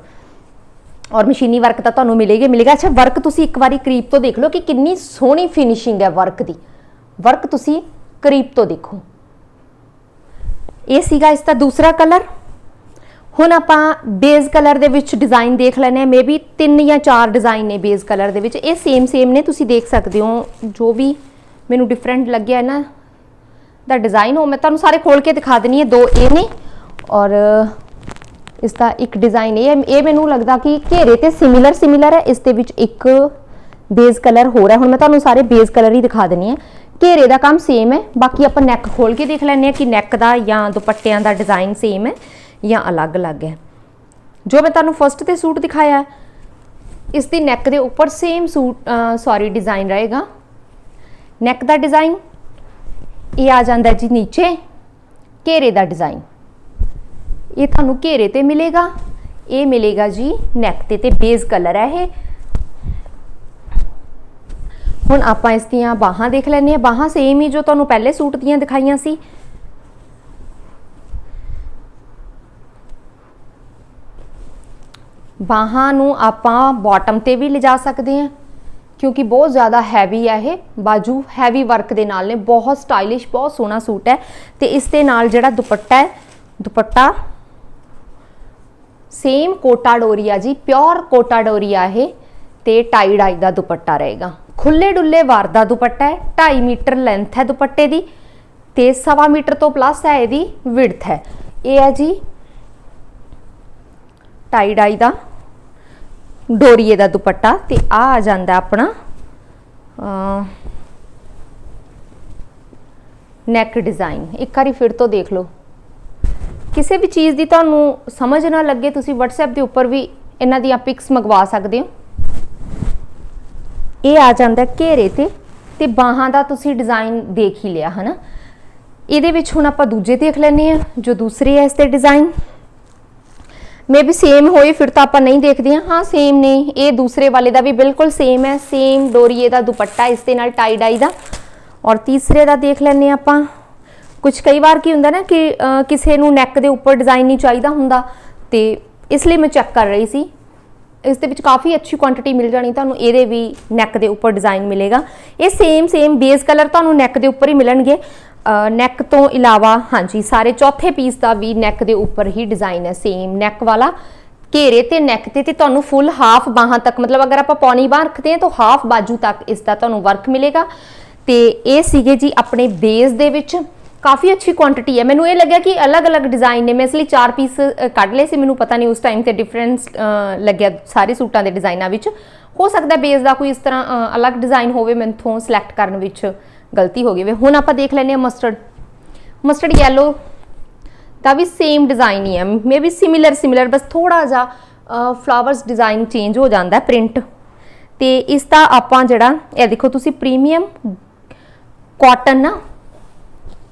ਔਰ ਮਸ਼ੀਨੀ ਵਰਕ ਤਾਂ ਤੁਹਾਨੂੰ ਮਿਲੇਗਾ ਮਿਲੇਗਾ। ਅੱਛਾ, ਵਰਕ ਤੁਸੀਂ ਇੱਕ ਵਾਰੀ ਕਰੀਬ ਤੋਂ ਦੇਖ ਲਓ ਕਿ ਕਿੰਨੀ ਸੋਹਣੀ ਫਿਨਿਸ਼ਿੰਗ ਹੈ ਵਰਕ ਦੀ। ਵਰਕ ਤੁਸੀਂ ਕਰੀਬ ਤੋਂ ਦੇਖੋ। ਇਹ ਸੀਗਾ ਇਸ ਦਾ ਦੂਸਰਾ ਕਲਰ। ਹੁਣ ਆਪਾਂ ਬੇਸ ਕਲਰ ਦੇ ਵਿੱਚ ਡਿਜ਼ਾਈਨ ਦੇਖ ਲੈਣੇ ਆ ਮੇਬੀ ਤਿੰਨ ਜਾਂ ਚਾਰ ਡਿਜ਼ਾਈਨ ਨੇ ਬੇਸ ਕਲਰ ਦੇ ਵਿੱਚ। ਇਹ ਸੇਮ ਸੇਮ ਨੇ, ਤੁਸੀਂ ਦੇਖ ਸਕਦੇ ਹੋ। ਜੋ ਵੀ ਮੈਨੂੰ ਡਿਫਰੈਂਟ ਲੱਗਿਆ ਨਾ ਦਾ ਡਿਜ਼ਾਈਨ ਉਹ ਮੈਂ ਤੁਹਾਨੂੰ ਸਾਰੇ ਖੋਲ ਕੇ ਦਿਖਾ ਦਿੰਨੀ ਹੈ। ਦੋ ਇਹ ਨੇ ਔਰ ਇਸ ਦਾ ਇੱਕ ਡਿਜ਼ਾਈਨ ਇਹ ਇਹ ਮੈਨੂੰ ਲੱਗਦਾ ਕਿ ਘੇਰੇ ਤੇ ਸਿਮਿਲਰ ਸਿਮਿਲਰ ਹੈ। ਇਸ ਦੇ ਵਿੱਚ ਇੱਕ ਬੇਸ ਕਲਰ ਹੋਰ ਹੈ। ਹੁਣ ਮੈਂ ਤੁਹਾਨੂੰ ਸਾਰੇ ਬੇਸ ਕਲਰ ਹੀ ਦਿਖਾ ਦਿੰਨੀ ਹੈ। ਘੇਰੇ ਦਾ ਕੰਮ ਸੇਮ ਹੈ। ਬਾਕੀ ਆਪਾਂ ਨੈਕ ਖੋਲ ਕੇ ਦੇਖ ਲੈਂਦੇ ਹਾਂ ਕਿ ਨੈਕ ਦਾ ਜਾਂ ਦੁਪੱਟਿਆਂ ਦਾ ਡਿਜ਼ਾਈਨ ਸੇਮ ਹੈ ਜਾਂ ਅਲੱਗ-ਅਲੱਗ ਹੈ। ਜੋ ਮੈਂ ਤੁਹਾਨੂੰ ਫਸਟ ਤੇ ਸੂਟ ਦਿਖਾਇਆ ਇਸ ਦੀ ਨੈਕ ਦੇ ਉੱਪਰ ਸੇਮ ਸੂਟ ਸੌਰੀ ਡਿਜ਼ਾਈਨ ਰਹੇਗਾ। ਨੈਕ ਦਾ ਡਿਜ਼ਾਈਨ ਇਹ ਆ ਜਾਂਦਾ ਜੀ ਨੀਚੇ। ਘੇਰੇ ਦਾ ਡਿਜ਼ਾਈਨ ਇਹ ਤੁਹਾਨੂੰ ਘੇਰੇ ਤੇ ਮਿਲੇਗਾ। ਇਹ ਮਿਲੇਗਾ ਜੀ ਨੈਕ ਤੇ ਤੇ ਬੇਸ ਕਲਰ ਹੈ ਇਹ। ਹੁਣ ਆਪਾਂ ਇਸ ਦੀਆਂ ਬਾਹਾਂ ਦੇਖ ਲੈਂਦੇ ਆ ਬਾਹਾਂ ਸੇਮ ਹੀ ਜੋ ਤੁਹਾਨੂੰ ਪਹਿਲੇ ਸੂਟ ਦੀਆਂ ਦਿਖਾਈਆਂ ਸੀ। ਬਾਹਾਂ ਨੂੰ ਆਪਾਂ ਬਾਟਮ ਤੇ ਵੀ ਲਿਜਾ ਸਕਦੇ ਹਾਂ, ਕਿਉਂਕਿ ਬਹੁਤ ਜ਼ਿਆਦਾ ਹੈਵੀ ਹੈ ਇਹ। ਬਾਜੂ ਹੈਵੀ ਵਰਕ ਦੇ ਨਾਲ ਨੇ। ਬਹੁਤ ਸਟਾਈਲਿਸ਼ ਬਹੁਤ ਸੋਹਣਾ ਸੂਟ ਹੈ। ਤੇ ਇਸ ਦੇ ਨਾਲ ਜਿਹੜਾ ਦੁਪੱਟਾ ਹੈ, ਦੁਪੱਟਾ ਸੇਮ ਕੋਟਾ ਡੋਰੀਆ ਜੀ ਪਿਓਰ ਕੋਟਾ ਡੋਰੀਆ ਇਹ, ਤੇ ਟਾਈ ਡਾਈ ਦਾ ਦੁਪੱਟਾ ਰਹੇਗਾ। ਖੁੱਲੇ ਡੁੱਲੇ ਵਾਰ ਦਾ ਦੁਪੱਟਾ ਹੈ 2.5 ਮੀਟਰ ਲੈਂਥ ਹੈ ਦੁਪੱਟੇ ਦੀ, ਤੇ 1.5 ਮੀਟਰ ਤੋਂ ਪਲੱਸ ਹੈ ਇਹਦੀ ਵਿਡਥ ਹੈ। ਇਹ ਹੈ ਜੀ ਟਾਈ ਡਾਈ ਦਾ ਡੋਰੀਏ ਦਾ ਦੁਪੱਟਾ, ਤੇ ਆ ਆ ਜਾਂਦਾ ਆਪਣਾ ਨੈਕ ਡਿਜ਼ਾਈਨ ਇੱਕ ਵਾਰੀ ਫਿਰ ਤੋਂ ਦੇਖ ਲਓ। ਕਿਸੇ ਵੀ ਚੀਜ਼ ਦੀ ਤੁਹਾਨੂੰ ਸਮਝ ਨਾ ਲੱਗੇ, ਤੁਸੀਂ WhatsApp ਦੇ ਉੱਪਰ ਵੀ ਇਹਨਾਂ ਦੀਆਂ ਪਿਕਸ ਮੰਗਵਾ ਸਕਦੇ ਹੋ। ਇਹ ਆ ਜਾਂਦਾ ਘੇਰੇ ਤੇ ਤੇ ਬਾਹਾਂ ਦਾ ਤੁਸੀਂ ਡਿਜ਼ਾਈਨ ਦੇਖ ਹੀ ਲਿਆ, ਹਨਾ? ਇਹਦੇ ਵਿੱਚ ਹੁਣ ਆਪਾਂ ਦੂਜੇ ਦੇਖ ਲੈਨੇ ਆ ਜੋ ਦੂਸਰੇ ਹੈ ਇਸ ਤੇ ਡਿਜ਼ਾਈਨ ਮੇਬੀ ਸੇਮ ਹੋਏ, ਫਿਰ ਤਾਂ ਆਪਾਂ ਨਹੀਂ ਦੇਖਦੇ ਹਾਂ। ਹਾਂ ਸੇਮ ਨੇ। ਇਹ ਦੂਸਰੇ ਵਾਲੇ ਦਾ ਵੀ ਬਿਲਕੁਲ ਸੇਮ ਹੈ। ਸੇਮ ਡੋਰੀਏ ਦਾ ਦੁਪੱਟਾ, ਇਸ ਦੇ ਨਾਲ ਟਾਈ ਡਾਈ ਦਾ। ਔਰ ਤੀਸਰੇ ਦਾ ਦੇਖ ਲੈਨੇ ਆਪਾਂ। ਕੁਝ ਕਈ ਵਾਰ ਕੀ ਹੁੰਦਾ ਨਾ ਕਿ ਕਿਸੇ ਨੂੰ ਨੈਕ ਦੇ ਉੱਪਰ ਡਿਜ਼ਾਈਨ ਨਹੀਂ ਚਾਹੀਦਾ ਹੁੰਦਾ, ਤੇ ਇਸ ਲਈ ਮੈਂ ਚੈੱਕ ਕਰ ਰਹੀ ਸੀ। ਇਸ ਦੇ ਵਿੱਚ ਕਾਫੀ ਅੱਛੀ ਕੁਆਂਟੀਟੀ ਮਿਲ ਜਾਣੀ, ਤੁਹਾਨੂੰ ਇਹਦੇ ਵੀ ਨੈਕ ਦੇ ਉੱਪਰ ਡਿਜ਼ਾਈਨ ਮਿਲੇਗਾ। ਇਹ ਸੇਮ ਸੇਮ ਬੇਸ ਕਲਰ ਤੁਹਾਨੂੰ ਨੈਕ ਦੇ ਉੱਪਰ ਹੀ ਮਿਲਣਗੇ। ਨੈਕ ਤੋਂ ਇਲਾਵਾ ਹਾਂਜੀ, ਸਾਰੇ ਚੌਥੇ ਪੀਸ ਦਾ ਵੀ ਨੈਕ ਦੇ ਉੱਪਰ ਹੀ ਡਿਜ਼ਾਈਨ ਹੈ ਸੇਮ ਨੈਕ ਵਾਲਾ। ਘੇਰੇ ਤੇ ਨੈਕ ਤੇ ਤੇ ਤੁਹਾਨੂੰ ਫੁੱਲ ਹਾਫ ਬਾਹਾਂ ਤੱਕ, ਮਤਲਬ ਅਗਰ ਆਪਾਂ ਪੌਣੀ ਬਾਹ ਰੱਖਦੇ ਹਾਂ, ਤਾਂ ਹਾਫ ਬਾਜੂ ਤੱਕ ਇਸ ਦਾ ਤੁਹਾਨੂੰ ਵਰਕ ਮਿਲੇਗਾ। ਤੇ ਇਹ ਸੀਗੇ ਜੀ ਆਪਣੇ ਬੇਸ ਦੇ ਵਿੱਚ। ਕਾਫੀ ਅੱਛੀ ਕੁਆਂਟੀਟੀ ਹੈ। ਮੈਨੂੰ ਇਹ ਲੱਗਿਆ ਕਿ ਅਲੱਗ-ਅਲੱਗ ਡਿਜ਼ਾਈਨ ਨੇ। ਮੈਂ ਇਸ ਲਈ ਚਾਰ ਪੀਸ ਕੱਢ ਲਏ ਸੀ। ਮੈਨੂੰ ਪਤਾ ਨਹੀਂ ਉਸ ਟਾਈਮ ਤੇ ਡਿਫਰੈਂਸ ਲੱਗਿਆ ਸਾਰੇ ਸੂਟਾਂ ਦੇ ਡਿਜ਼ਾਈਨਾਂ ਵਿੱਚ। ਹੋ ਸਕਦਾ ਬੇਸ ਦਾ ਕੋਈ ਇਸ ਤਰ੍ਹਾਂ ਅਲੱਗ ਡਿਜ਼ਾਈਨ ਹੋਵੇ ਮੈਂਥੋਂ ਸਿਲੈਕਟ ਕਰਨ ਵਿੱਚ ਗਲਤੀ ਹੋ ਗਈ ਵੇ ਹੁਣ ਆਪਾਂ ਦੇਖ ਲੈਂਦੇ ਹਾਂ ਮਸਟਰਡ ਮਸਟਰਡ ਯੈਲੋ ਦਾ ਵੀ ਸੇਮ ਡਿਜ਼ਾਈਨ ਹੀ ਹੈ। ਮੇ ਵੀ ਸਿਮਿਲਰ ਸਿਮਿਲਰ ਬਸ ਥੋੜਾ ਜਿਹਾ ਫਲਾਵਰਸ ਡਿਜ਼ਾਈਨ ਚੇਂਜ ਹੋ ਜਾਂਦਾ ਹੈ ਪ੍ਰਿੰਟ ਤੇ ਇਸ ਦਾ ਆਪਾਂ ਜਿਹੜਾ, ਇਹ ਦੇਖੋ ਤੁਸੀਂ ਪ੍ਰੀਮੀਅਮ ਕਾਟਨ ਨਾ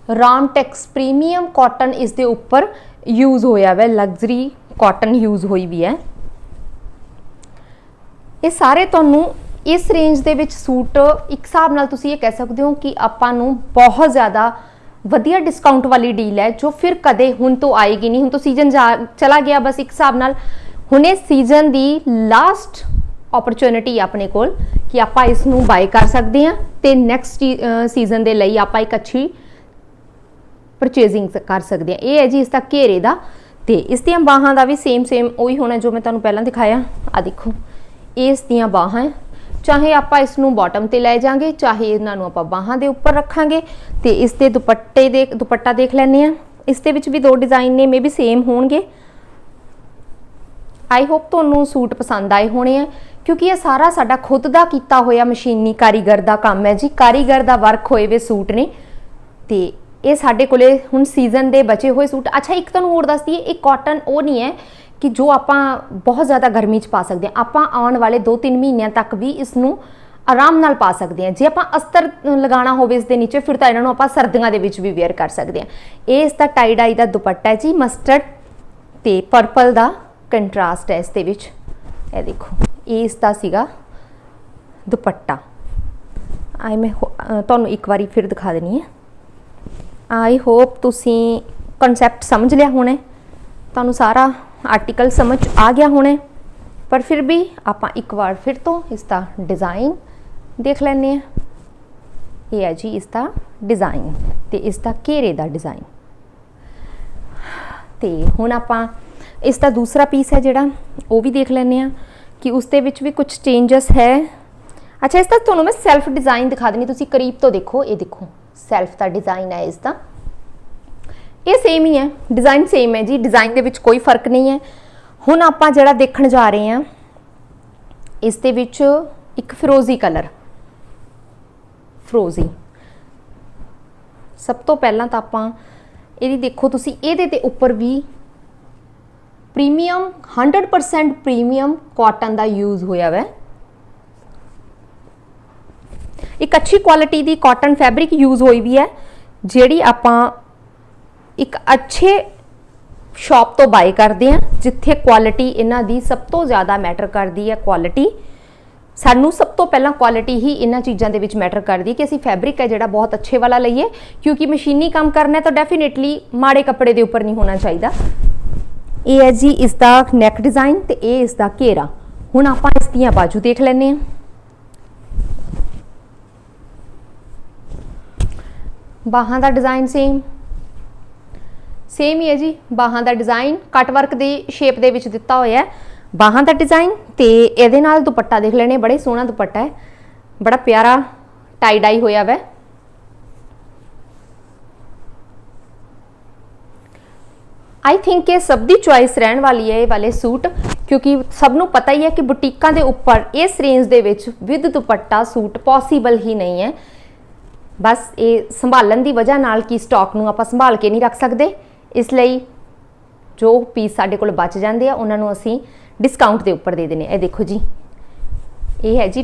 ਰਾਮਟੈਕਸ ਪ੍ਰੀਮੀਅਮ ਕਾਟਨ ਇਸ ਦੇ ਉੱਪਰ ਯੂਜ਼ ਹੋਇਆ ਹੈ ਲਗਜ਼ਰੀ ਕਾਟਨ ਯੂਜ਼ ਹੋਈ ਵੀ ਹੈ। ਇਹ ਸਾਰੇ ਤੁਹਾਨੂੰ ਇਸ ਰੇਂਜ ਦੇ ਵਿੱਚ ਸੂਟ ਇੱਕ ਹਿਸਾਬ ਨਾਲ ਤੁਸੀਂ ਇਹ ਕਹਿ ਸਕਦੇ ਹੋ ਕਿ ਆਪਾਂ ਨੂੰ ਬਹੁਤ ਜ਼ਿਆਦਾ ਵਧੀਆ ਡਿਸਕਾਊਂਟ ਵਾਲੀ ਡੀਲ ਹੈ, ਜੋ ਫਿਰ ਕਦੇ ਹੁਣ ਤੋਂ ਆਏਗੀ ਨਹੀਂ। ਹੁਣ ਤੋਂ ਸੀਜ਼ਨ ਚਲਾ ਗਿਆ, ਬਸ ਇੱਕ ਹਿਸਾਬ ਨਾਲ। ਹੁਣੇ ਸੀਜ਼ਨ ਦੀ ਲਾਸਟ ਓਪਰਚੁਨਿਟੀ ਆਪਣੇ ਕੋਲ ਕਿ ਆਪਾਂ ਇਸ ਨੂੰ ਬਾਈ ਕਰ ਸਕਦੇ ਹਾਂ ਤੇ ਨੈਕਸਟ ਸੀਜ਼ਨ ਦੇ ਲਈ ਆਪਾਂ ਇੱਕ ਅੱਛੀ ਪਰਚੇਜ਼ਿੰਗ ਕਰ ਸਕਦੇ ਹਾਂ ਇਹ ਹੈ ਜੀ ਇਸ ਦਾ ਘੇਰੇ ਦਾ। ਤੇ ਇਸ ਦੀਆਂ ਬਾਹਾਂ ਦਾ ਵੀ ਸੇਮ ਸੇਮ ਉਹੀ ਹੋਣਾ ਜੋ ਮੈਂ ਤੁਹਾਨੂੰ ਪਹਿਲਾਂ ਦਿਖਾਇਆ। ਆ ਦੇਖੋ, ਇਸ ਦੀਆਂ ਬਾਹਾਂ ਹੈ। ਚਾਹੇ ਆਪਾਂ ਇਸ ਨੂੰ ਬਾਟਮ ਤੇ ਲੈ ਜਾਾਂਗੇ, ਚਾਹੇ ਇਹਨਾਂ ਨੂੰ ਆਪਾਂ ਬਾਹਾਂ ਦੇ ਉੱਪਰ ਰੱਖਾਂਗੇ। ਤੇ ਇਸ ਦੇ ਦੁਪੱਟੇ ਦੇ ਦੁਪੱਟਾ ਦੇਖ ਲੈਣੇ ਆ ਇਸ ਦੇ ਵਿੱਚ ਵੀ ਦੋ ਡਿਜ਼ਾਈਨ ਨੇ ਮੇ ਵੀ ਸੇਮ ਹੋਣਗੇ। ਆਈ ਹੋਪ ਤੁਹਾਨੂੰ ਸੂਟ ਪਸੰਦ ਆਏ ਹੋਣੇ ਆ, ਕਿਉਂਕਿ ਇਹ ਸਾਰਾ ਸਾਡਾ ਖੁਦ ਦਾ ਕੀਤਾ ਹੋਇਆ ਮਸ਼ੀਨੀ ਕਾਰੀਗਰ ਦਾ ਕੰਮ ਹੈ ਜੀ। ਕਾਰੀਗਰ ਦਾ ਵਰਕ ਹੋਏ ਵੇ ਸੂਟ ਨੇ। ਤੇ ਇਹ ਸਾਡੇ ਕੋਲੇ ਹੁਣ ਸੀਜ਼ਨ ਦੇ ਬਚੇ ਹੋਏ ਸੂਟ। ਅੱਛਾ, ਇੱਕ ਤੁਹਾਨੂੰ ਹੋਰ ਦੱਸਦੀ ਦਈਏ ਇਹ ਕਾਟਨ ਉਹ ਨਹੀਂ ਹੈ ਕਿ ਜੋ ਆਪਾਂ ਬਹੁਤ ਜ਼ਿਆਦਾ ਗਰਮੀ 'ਚ ਪਾ ਸਕਦੇ ਹਾਂ। ਆਪਾਂ ਆਉਣ ਵਾਲੇ 2-3 ਮਹੀਨਿਆਂ ਤੱਕ ਵੀ ਇਸ ਨੂੰ ਆਰਾਮ ਨਾਲ ਪਾ ਸਕਦੇ ਹਾਂ। ਜੇ ਆਪਾਂ ਅਸਤਰ ਲਗਾਉਣਾ ਹੋਵੇ ਇਸ ਦੇ ਨੀਚੇ, ਫਿਰ ਤਾਂ ਇਹਨਾਂ ਨੂੰ ਆਪਾਂ ਸਰਦੀਆਂ ਦੇ ਵਿੱਚ ਵੀ ਵੇਅਰ ਕਰ ਸਕਦੇ ਹਾਂ। ਇਹ ਇਸ ਦਾ ਟਾਈ ਡਾਈ ਦਾ ਦੁਪੱਟਾ ਹੈ ਜੀ ਮਸਟਰਡ ਤੇ ਪਰਪਲ ਦਾ ਕੰਟਰਾਸਟ ਹੈ ਇਸ ਦੇ ਵਿੱਚ। ਇਹ ਦੇਖੋ, ਇਹ ਇਸ ਦਾ ਸੀਗਾ ਦੁਪੱਟਾ। ਆਈ ਮੈਂ ਹੋ- ਤੁਹਾਨੂੰ ਇੱਕ ਵਾਰੀ ਫਿਰ ਦਿਖਾ ਦੇਣੀ ਹੈ। ਆਈ ਹੋਪ ਤੁਸੀਂ ਕਨਸੈਪਟ ਸਮਝ ਲਿਆ ਹੋਣਾ ਤੁਹਾਨੂੰ ਸਾਰਾ ਆਰਟੀਕਲ ਸਮਝ ਆ ਗਿਆ ਹੋਣਾ ਪਰ ਫਿਰ ਵੀ ਆਪਾਂ ਇੱਕ ਵਾਰ ਫਿਰ ਤੋਂ ਇਸ ਦਾ ਡਿਜ਼ਾਈਨ ਦੇਖ ਲੈਂਦੇ ਹਾਂ। ਇਹ ਹੈ ਜੀ ਇਸ ਦਾ ਡਿਜ਼ਾਈਨ ਤੇ ਇਸ ਦਾ ਘੇਰੇ ਦਾ ਡਿਜ਼ਾਈਨ ਤੇ ਹੁਣ ਆਪਾਂ ਇਸ ਦਾ ਦੂਸਰਾ ਪੀਸ ਹੈ ਜਿਹੜਾ, ਉਹ ਵੀ ਦੇਖ ਲੈਂਦੇ ਆ ਕਿ ਉਸ ਦੇ ਵਿੱਚ ਵੀ ਕੁਝ ਚੇਂਜਸ ਹੈ। ਅੱਛਾ, ਇਸ ਦਾ ਤੁਹਾਨੂੰ ਮੈਂ ਸੈਲਫ ਡਿਜ਼ਾਈਨ ਦਿਖਾ ਦਿੰਦੀ ਤੁਸੀਂ ਕਰੀਬ ਤੋਂ ਦੇਖੋ, ਇਹ ਦੇਖੋ। ਸੈਲਫ ਦਾ ਡਿਜ਼ਾਈਨ ਹੈ ਇਸ ਦਾ ਇਹ ਸੇਮ ਹੀ ਹੈ ਡਿਜ਼ਾਈਨ ਸੇਮ ਹੈ ਜੀ ਡਿਜ਼ਾਈਨ ਦੇ ਵਿੱਚ ਕੋਈ ਫ਼ਰਕ ਨਹੀਂ ਹੈ। ਹੁਣ ਆਪਾਂ ਜਿਹੜਾ ਦੇਖਣ ਜਾ ਰਹੇ ਹਾਂ, ਇਸ ਦੇ ਵਿੱਚ ਇੱਕ ਫਿਰੋਜ਼ੀ ਕਲਰ। ਫਿਰੋਜ਼ੀ। ਸਭ ਤੋਂ ਪਹਿਲਾਂ ਤਾਂ ਆਪਾਂ ਇਹਦੀ ਦੇਖੋ ਤੁਸੀਂ, ਇਹਦੇ ਤੇ ਉੱਪਰ ਵੀ ਪ੍ਰੀਮੀਅਮ 100% ਪ੍ਰੀਮੀਅਮ ਕਾਟਨ ਦਾ ਯੂਜ਼ ਹੋਇਆ ਹੈ ਇੱਕ ਅੱਛੀ ਕੁਆਲਿਟੀ ਦੀ ਕਾਟਨ ਫੈਬਰਿਕ ਯੂਜ਼ ਹੋਈ ਵੀ ਹੈ, ਜਿਹੜੀ ਆਪਾਂ ਇੱਕ ਅੱਛੇ ਸ਼ਾਪ ਤੋਂ ਬਾਈ ਕਰਦੇ ਆ ਜਿੱਥੇ ਕੁਆਲਿਟੀ ਇਹਨਾਂ ਦੀ ਸਭ ਤੋਂ ਜ਼ਿਆਦਾ ਮੈਟਰ ਕਰਦੀ ਹੈ ਕੁਆਲਿਟੀ ਸਾਨੂੰ ਸਭ ਤੋਂ ਪਹਿਲਾਂ ਕੁਆਲਿਟੀ ਹੀ ਇਹਨਾਂ ਚੀਜ਼ਾਂ ਦੇ ਵਿੱਚ ਮੈਟਰ ਕਰਦੀ ਹੈ ਕਿ ਅਸੀਂ ਫੈਬਰਿਕ ਹੈ ਜਿਹੜਾ ਬਹੁਤ ਅੱਛੇ ਵਾਲਾ ਲਈਏ, ਕਿਉਂਕਿ ਮਸ਼ੀਨੀ ਕੰਮ ਕਰਨਾ ਹੈ ਤਾਂ ਡੈਫੀਨਿਟਲੀ ਮਾੜੇ ਕੱਪੜੇ ਦੇ ਉੱਪਰ ਨਹੀਂ ਹੋਣਾ ਚਾਹੀਦਾ। ਇਹ ਹੈ ਜੀ ਇਸ ਦਾ ਨੈਕ ਡਿਜ਼ਾਈਨ ਤੇ ਇਹ ਇਸ ਦਾ ਘੇਰਾ। ਹੁਣ ਆਪਾਂ ਇਸ ਦੀਆਂ ਬਾਜੂ ਦੇਖ ਲੈਂਦੇ ਹਾਂ। ਬਾਹਾਂ ਦਾ ਡਿਜ਼ਾਈਨ ਸੇਮ ਸੇਮ ਹੀ ਹੈ ਜੀ, ਬਾਹਾਂ ਦਾ ਡਿਜ਼ਾਈਨ ਕਟ ਵਰਕ ਦੀ ਸ਼ੇਪ ਦੇ ਵਿੱਚ ਦਿੱਤਾ ਹੋਇਆ ਹੈ। ਬਾਹਾਂ ਦਾ ਡਿਜ਼ਾਈਨ ਤੇ ਇਹਦੇ ਨਾਲ ਦੁਪੱਟਾ ਦੇਖ ਲੈਣੇ, ਬੜੇ ਸੋਹਣਾ ਦੁਪੱਟਾ ਹੈ। ਬੜਾ ਪਿਆਰਾ ਟਾਈ ਡਾਈ ਹੋਇਆ ਵੈ। ਆਈ ਥਿੰਕ ਇਹ ਸਭ ਦੀ ਚੁਆਇਸ ਰਹਿਣ ਵਾਲੀ ਹੈ, ਇਹ ਵਾਲੇ ਸੂਟ। ਕਿਉਂਕਿ ਸਭ ਨੂੰ ਪਤਾ ਹੀ ਹੈ ਕਿ ਬੁਟੀਕਾਂ ਦੇ ਉੱਪਰ ਇਸ ਰੇਂਜ ਦੇ ਵਿੱਚ ਵਿਦ ਦੁਪੱਟਾ ਸੂਟ ਪੋਸੀਬਲ ਹੀ ਨਹੀਂ ਹੈ। ਬਸ ਇਹ ਸੰਭਾਲਣ ਦੀ ਵਜ੍ਹਾ ਨਾਲ ਕੀ ਸਟਾਕ ਨੂੰ ਆਪਾਂ ਸੰਭਾਲ ਕੇ ਨਹੀਂ ਰੱਖ ਸਕਦੇ? ਇਸ ਲਈ ਜੋ ਪੀਸ ਸਾਡੇ ਕੋਲ ਬਚ ਜਾਂਦੇ ਆ, ਉਹਨਾਂ ਨੂੰ ਅਸੀਂ ਡਿਸਕਾਊਂਟ ਦੇ ਉੱਪਰ ਦੇ ਦਿੰਨੇ ਆ ਇਹ ਦੇਖੋ ਜੀ। ਇਹ ਹੈ ਜੀ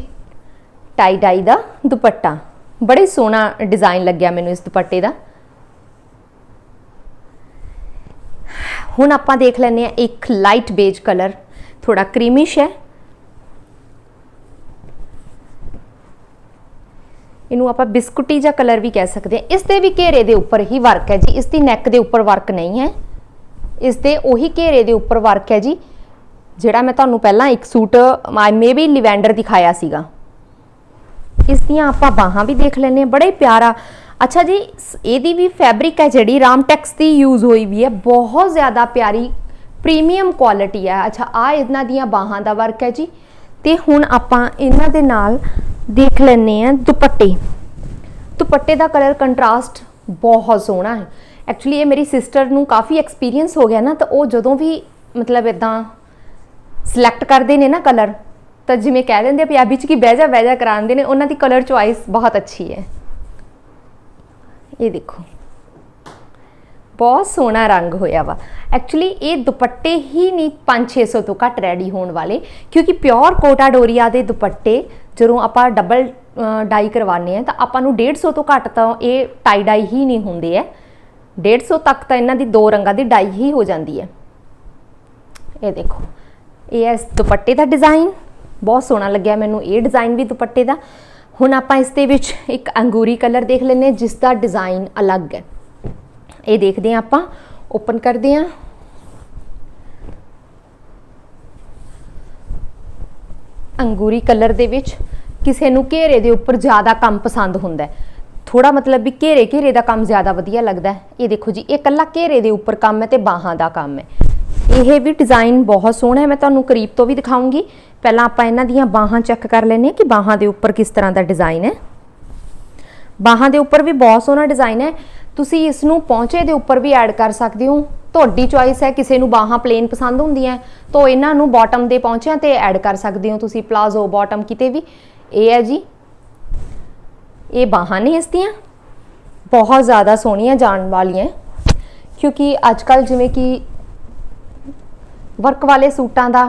ਟਾਈ ਡਾਈ ਦਾ ਦੁਪੱਟਾ। ਬੜੇ ਸੋਹਣਾ ਡਿਜ਼ਾਈਨ ਲੱਗਿਆ ਮੈਨੂੰ ਇਸ ਦੁਪੱਟੇ ਦਾ। ਹੁਣ ਆਪਾਂ ਦੇਖ ਲੈਂਦੇ ਆ ਇੱਕ ਲਾਈਟ ਬੇਜ ਕਲਰ ਥੋੜਾ ਕਰੀਮਿਸ਼ ਹੈ। ਇਹਨੂੰ ਆਪਾਂ ਬਿਸਕੁਟੀ ਜਾਂ ਕਲਰ ਵੀ ਕਹਿ ਸਕਦੇ ਹਾਂ। ਇਸ ਦੇ ਵੀ ਘੇਰੇ ਦੇ ਉੱਪਰ ਹੀ ਵਰਕ ਹੈ ਜੀ। ਇਸ ਦੀ ਨੈਕ ਦੇ ਉੱਪਰ ਵਰਕ ਨਹੀਂ ਹੈ। ਇਸ ਦੇ ਉਹੀ ਘੇਰੇ ਦੇ ਉੱਪਰ ਵਰਕ ਹੈ ਜੀ, ਜਿਹੜਾ ਮੈਂ ਤੁਹਾਨੂੰ ਪਹਿਲਾਂ ਇੱਕ ਸੂਟ ਮੇਬੀ ਲਿਵੈਂਡਰ ਦਿਖਾਇਆ ਸੀਗਾ। ਇਸ ਦੀਆਂ ਆਪਾਂ ਬਾਹਾਂ ਵੀ ਦੇਖ ਲੈਨੇ ਆ ਬੜਾ ਪਿਆਰਾ। ਅੱਛਾ ਜੀ, ਸ- ਇਹਦੀ ਵੀ ਫੈਬਰਿਕ ਹੈ ਜਿਹੜੀ ਰਾਮਟੈਕਸ ਦੀ ਯੂਜ਼ ਹੋਈ ਵੀ ਹੈ। ਬਹੁਤ ਜ਼ਿਆਦਾ ਪਿਆਰੀ ਪ੍ਰੀਮੀਅਮ ਕੁਆਲਿਟੀ ਹੈ। ਅੱਛਾ ਆ ਇਹਨਾਂ ਦੀਆਂ ਬਾਹਾਂ ਦਾ ਵਰਕ ਹੈ ਜੀ। ਤੇ ਹੁਣ ਆਪਾਂ ਇਹਨਾਂ ਦੇ ਨਾਲ ਦੇਖ ਲੈਨੇ ਆ ਦੁਪੱਟੇ। ਦੁਪੱਟੇ ਦਾ ਕਲਰ ਕੰਟਰਾਸਟ ਬਹੁਤ ਸੋਹਣਾ ਹੈ। ਐਕਚੁਅਲੀ ਇਹ ਮੇਰੀ ਸਿਸਟਰ ਨੂੰ ਕਾਫੀ ਐਕਸਪੀਰੀਅੰਸ ਹੋ ਗਿਆ ਨਾ, ਤਾਂ ਉਹ ਜਦੋਂ ਵੀ ਮਤਲਬ ਇਦਾਂ ਸਿਲੈਕਟ ਕਰਦੇ ਨੇ ਨਾ ਕਲਰ ਤਾਂ ਜਿਵੇਂ ਕਹਿ ਦਿੰਦੇ ਆ ਪੰਜਾਬੀ ਚ ਕਿ ਬਹਿ ਜਾ ਬਹਿ ਜਾ ਕਰਾਉਂਦੇ ਨੇ, ਉਹਨਾਂ ਦੀ ਕਲਰ ਚੁਆਇਸ ਬਹੁਤ ਅੱਛੀ ਹੈ। ਇਹ ਦੇਖੋ। ਬਹੁਤ ਸੋਹਣਾ ਰੰਗ ਹੋਇਆ ਵਾ। ਐਕਚੁਅਲੀ ਇਹ ਦੁਪੱਟੇ ਹੀ ਨਹੀਂ 5-600 ਤੋਂ ਘੱਟ ਰੈਡੀ ਹੋਣ ਵਾਲੇ, ਕਿਉਂਕਿ ਪਿਓਰ ਕੋਟਾ ਡੋਰੀਆ ਦੇ ਦੁਪੱਟੇ ਜਦੋਂ ਆਪਾਂ ਡਬਲ ਡਾਈ ਕਰਵਾਉਂਦੇ ਆ ਤਾਂ ਆਪਾਂ ਨੂੰ 150 ਤੋਂ ਘੱਟ ਤਾਂ ਇਹ ਟਾਈ ਡਾਈ ਹੀ ਨਹੀਂ ਹੁੰਦੇ ਐ 150 ਤੱਕ ਤਾਂ ਇਹਨਾਂ ਦੀ ਦੋ ਰੰਗਾਂ ਦੀ ਡਾਈ ਹੀ ਹੋ ਜਾਂਦੀ ਹੈ। ਇਹ ਦੇਖੋ, ਇਹ ਹੈ ਦੁਪੱਟੇ ਦਾ ਡਿਜ਼ਾਈਨ ਬਹੁਤ ਸੋਹਣਾ ਲੱਗਿਆ ਮੈਨੂੰ ਇਹ ਡਿਜ਼ਾਈਨ ਵੀ ਦੁਪੱਟੇ ਦਾ। ਹੁਣ ਆਪਾਂ ਇਸ ਦੇ ਵਿੱਚ ਇੱਕ ਅੰਗੂਰੀ ਕਲਰ ਦੇਖ ਲੈਂਦੇ ਹਾਂ, ਜਿਸ ਦਾ ਡਿਜ਼ਾਈਨ ਅਲੱਗ ਹੈ। ਇਹ ਦੇਖਦੇ ਹਾਂ ਆਪਾਂ ਓਪਨ ਕਰਦੇ ਹਾਂ। ਅੰਗੂਰੀ ਕਲਰ ਦੇ ਵਿੱਚ ਕਿਸੇ ਨੂੰ ਘੇਰੇ ਦੇ ਉੱਪਰ ਜ਼ਿਆਦਾ ਕੰਮ ਪਸੰਦ ਹੁੰਦਾ ਹੈ। ਥੋੜਾ ਮਤਲਬ ਵੀ ਘੇਰੇ ਘੇਰੇ ਦਾ ਕੰਮ ਜ਼ਿਆਦਾ ਵਧੀਆ ਲੱਗਦਾ ਹੈ। ਇਹ ਦੇਖੋ ਜੀ, ਇਹ ਕੱਲਾ ਘੇਰੇ ਦੇ ਉੱਪਰ ਕੰਮ ਹੈ ਤੇ ਬਾਹਾਂ ਦਾ ਕੰਮ ਹੈ। ਇਹ ਵੀ ਡਿਜ਼ਾਈਨ ਬਹੁਤ ਸੋਹਣਾ ਹੈ, ਮੈਂ ਤੁਹਾਨੂੰ ਕਰੀਬ ਤੋਂ ਵੀ ਦਿਖਾਉਂਗੀ। ਪਹਿਲਾਂ ਆਪਾਂ ਇਹਨਾਂ ਦੀਆਂ ਬਾਹਾਂ ਚੈੱਕ ਕਰ ਲੈਂਦੇ ਹਾਂ ਕਿ ਬਾਹਾਂ ਦੇ ਉੱਪਰ ਕਿਸ ਤਰ੍ਹਾਂ ਦਾ ਡਿਜ਼ਾਈਨ ਹੈ। ਬਾਹਾਂ ਦੇ ਉੱਪਰ ਵੀ ਬਹੁਤ ਸੋਹਣਾ ਡਿਜ਼ਾਈਨ ਹੈ। ਤੁਸੀਂ ਇਸ ਨੂੰ ਪੌਂਚੇ ਦੇ ਉੱਪਰ ਵੀ ਐਡ ਕਰ ਸਕਦੇ ਹੋ। ਤੁਹਾਡੀ ਚੁਆਇਸ ਹੈ, ਕਿਸੇ ਨੂੰ ਬਾਹਾਂ ਪਲੇਨ ਪਸੰਦ ਹੁੰਦੀਆਂ ਤਾਂ ਇਹਨਾਂ ਨੂੰ ਬਾਟਮ ਦੇ ਪੌਂਚਿਆਂ ਤੇ ਐਡ ਕਰ ਸਕਦੇ ਹੋ ਤੁਸੀਂ ਪਲਾਜ਼ੋ ਬਾਟਮ ਕਿਤੇ ਵੀ। ਇਹ ਹੈ ਜੀ। ਇਹ ਬਾਹਾਂ ਨੇ ਇਸ ਦੀਆਂ। ਬਹੁਤ ਜ਼ਿਆਦਾ ਸੋਹਣੀਆਂ ਜਾਣ ਵਾਲੀਆਂ ਕਿਉਂਕਿ ਅੱਜ ਕੱਲ ਜਿਵੇਂ ਕਿ ਵਰਕ ਵਾਲੇ ਸੂਟਾਂ ਦਾ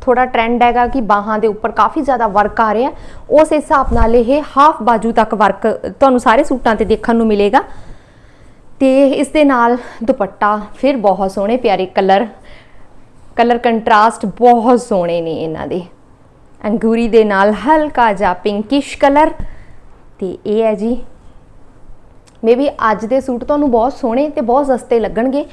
ਥੋੜਾ ਟ੍ਰੈਂਡ ਹੈਗਾ ਕਿ ਬਾਹਾਂ ਦੇ ਉੱਪਰ ਕਾਫੀ ਜ਼ਿਆਦਾ ਵਰਕ ਆ ਰਿਹਾ ਉਸ ਹਿਸਾਬ ਨਾਲ ਇਹ ਹਾਫ ਬਾਜੂ ਤੱਕ ਵਰਕ ਤੁਹਾਨੂੰ ਸਾਰੇ ਸੂਟਾਂ ਤੇ ਦੇਖਣ ਨੂੰ ਮਿਲੇਗਾ। ਤੇ ਇਸ ਦੇ ਨਾਲ ਦੁਪੱਟਾ ਫਿਰ ਬਹੁਤ ਸੋਹਣੇ ਪਿਆਰੇ ਕਲਰ ਕਲਰ ਕੰਟਰਾਸਟ ਬਹੁਤ ਸੋਹਣੇ ਨੇ ਇਹਨਾਂ ਦੇ। ਅੰਗੂਰੀ ਦੇ ਨਾਲ ਹਲਕਾ ਜਿਹਾ ਪਿੰਕਿਸ਼ ਕਲਰ ਤੇ ਇਹ ਹੈ ਜੀ। ਮੇਬੀ ਅੱਜ ਦੇ ਸੂਟ ਤੁਹਾਨੂੰ ਬਹੁਤ ਸੋਹਣੇ ਤੇ ਬਹੁਤ ਸਸਤੇ ਲੱਗਣਗੇ।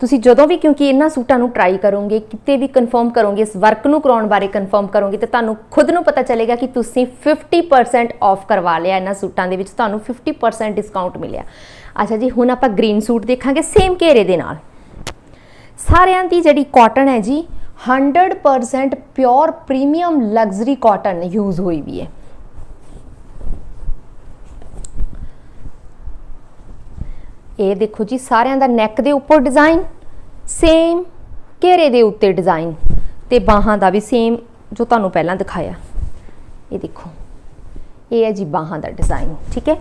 ਤੁਸੀਂ ਜਦੋਂ ਵੀ ਕਿਉਂਕਿ ਇਹਨਾਂ ਸੂਟਾਂ ਨੂੰ ਟਰਾਈ ਕਰੋਗੇ, ਕਿਤੇ ਵੀ ਕਨਫਰਮ ਕਰੋਗੇ, ਇਸ ਵਰਕ ਨੂੰ ਕਰਾਉਣ ਬਾਰੇ ਕਨਫਰਮ ਕਰੋਗੇ, ਤੇ ਤੁਹਾਨੂੰ ਖੁਦ ਨੂੰ ਪਤਾ ਚੱਲੇਗਾ ਕਿ ਤੁਸੀਂ 50% ਆਫ ਕਰਵਾ ਲਿਆ ਇਹਨਾਂ ਸੂਟਾਂ ਦੇ ਵਿੱਚ, ਤੁਹਾਨੂੰ 50% ਡਿਸਕਾਊਂਟ ਮਿਲਿਆ। ਅੱਛਾ ਜੀ, ਹੁਣ ਆਪਾਂ ਗ੍ਰੀਨ ਸੂਟ ਦੇਖਾਂਗੇ ਸੇਮ ਘੇਰੇ ਦੇ ਨਾਲ। ਸਾਰਿਆਂ ਦੀ ਜਿਹੜੀ ਕਾਟਨ ਹੈ ਜੀ 100% pure premium luxury cotton use ਹੋਈ ਵੀ ਹੈ। ਇਹ ਦੇਖੋ ਜੀ, ਸਾਰਿਆਂ ਦਾ ਨੈਕ ਦੇ ਉੱਪਰ ਡਿਜ਼ਾਈਨ ਸੇਮ ਘੇਰੇ ਦੇ ਉੱਤੇ ਡਿਜ਼ਾਈਨ ਤੇ ਬਾਹਾਂ ਦਾ ਵੀ ਸੇਮ ਜੋ ਤੁਹਾਨੂੰ ਪਹਿਲਾਂ ਦਿਖਾਇਆ। ਇਹ ਦੇਖੋ, ਇਹ ਹੈ ਜੀ ਬਾਹਾਂ ਦਾ ਡਿਜ਼ਾਈਨ ਠੀਕ ਹੈ?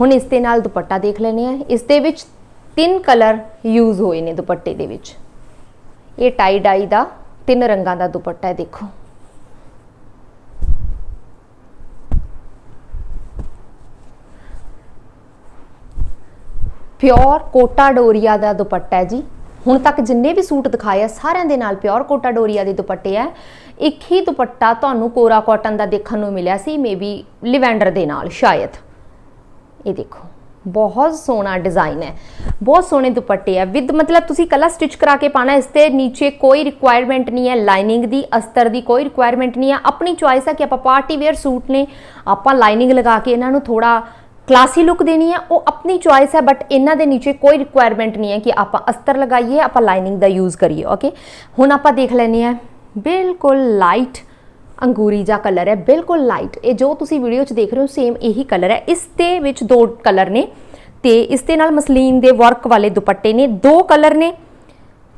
ਹੁਣ ਇਸ ਦੇ ਨਾਲ ਦੁਪੱਟਾ ਦੇਖ ਲੈਨੇ ਆ ਇਸ ਦੇ ਵਿੱਚ ਤਿੰਨ ਕਲਰ ਯੂਜ਼ ਹੋਏ ਨੇ ਦੁਪੱਟੇ ਦੇ ਵਿੱਚ। ਇਹ ਟਾਈ ਡਾਈ ਦਾ ਤਿੰਨ ਰੰਗਾਂ ਦਾ ਦੁਪੱਟਾ ਹੈ, ਦੇਖੋ। ਪਿਓਰ ਕੋਟਾ ਡੋਰੀਆ ਦਾ ਦੁਪੱਟਾ ਹੈ ਜੀ। ਹੁਣ ਤੱਕ ਜਿੰਨੇ ਵੀ ਸੂਟ ਦਿਖਾਏ ਆ, ਸਾਰਿਆਂ ਦੇ ਨਾਲ ਪਿਓਰ ਕੋਟਾ ਡੋਰੀਆ ਦੇ ਦੁਪੱਟੇ ਆ। ਇੱਕ ਹੀ ਦੁਪੱਟਾ ਤੁਹਾਨੂੰ ਕੋਰਾ ਕਾਟਨ ਦਾ ਦੇਖਣ ਨੂੰ ਮਿਲਿਆ ਸੀ ਮੇਬੀ ਲਿਵੈਂਡਰ ਦੇ ਨਾਲ, ਸ਼ਾਇਦ। ਇਹ ਦੇਖੋ, ਬਹੁਤ ਸੋਹਣਾ ਡਿਜ਼ਾਈਨ ਹੈ, ਬਹੁਤ ਸੋਹਣੇ ਦੁਪੱਟੇ ਆ ਵਿਦ ਮਤਲਬ ਤੁਸੀਂ ਕੱਲਾ ਸਟਿਚ ਕਰਾ ਕੇ ਪਾਣਾ ਇਸ ਤੇ ਨੀਚੇ ਕੋਈ ਰਿਕੁਆਇਰਮੈਂਟ ਨਹੀਂ ਹੈ ਲਾਈਨਿੰਗ ਦੀ, ਅਸਤਰ ਦੀ ਕੋਈ ਰਿਕੁਆਇਰਮੈਂਟ ਨਹੀਂ ਹੈ, ਆਪਣੀ ਚੁਆਇਸ ਹੈ ਕਿ ਆਪਾਂ ਪਾਰਟੀ ਵੇਅਰ ਸੂਟ ਨੇ, ਆਪਾਂ ਲਾਈਨਿੰਗ ਲਗਾ ਕੇ ਇਹਨਾਂ ਨੂੰ ਥੋੜਾ ਕਲਾਸੀ ਲੁੱਕ ਦੇਣੀ ਹੈ, ਉਹ ਆਪਣੀ ਚੁਆਇਸ ਹੈ ਬਟ ਇਹਨਾਂ ਦੇ ਨੀਚੇ ਕੋਈ ਰਿਕੁਆਇਰਮੈਂਟ ਨਹੀਂ ਹੈ ਕਿ ਆਪਾਂ ਅਸਤਰ ਲਗਾਈਏ, ਆਪਾਂ ਲਾਈਨਿੰਗ ਦਾ ਯੂਜ਼ ਕਰੀਏ ਓਕੇ ਹੁਣ ਆਪਾਂ ਦੇਖ ਲੈਨੇ ਆ ਬਿਲਕੁਲ ਲਾਈਟ ਅੰਗੂਰੀ ਜਿਹਾ ਕਲਰ ਹੈ, ਬਿਲਕੁਲ ਲਾਈਟ ਇਹ ਜੋ ਤੁਸੀਂ ਵੀਡੀਓ 'ਚ ਦੇਖ ਰਹੇ ਹੋ ਸੇਮ ਇਹੀ ਕਲਰ ਹੈ। ਇਸ ਦੇ ਵਿੱਚ ਦੋ ਕਲਰ ਨੇ ਤੇ ਇਸ ਦੇ ਨਾਲ ਮਸਲੀਨ ਦੇ ਵਰਕ ਵਾਲੇ ਦੁਪੱਟੇ ਨੇ। ਦੋ ਕਲਰ ਨੇ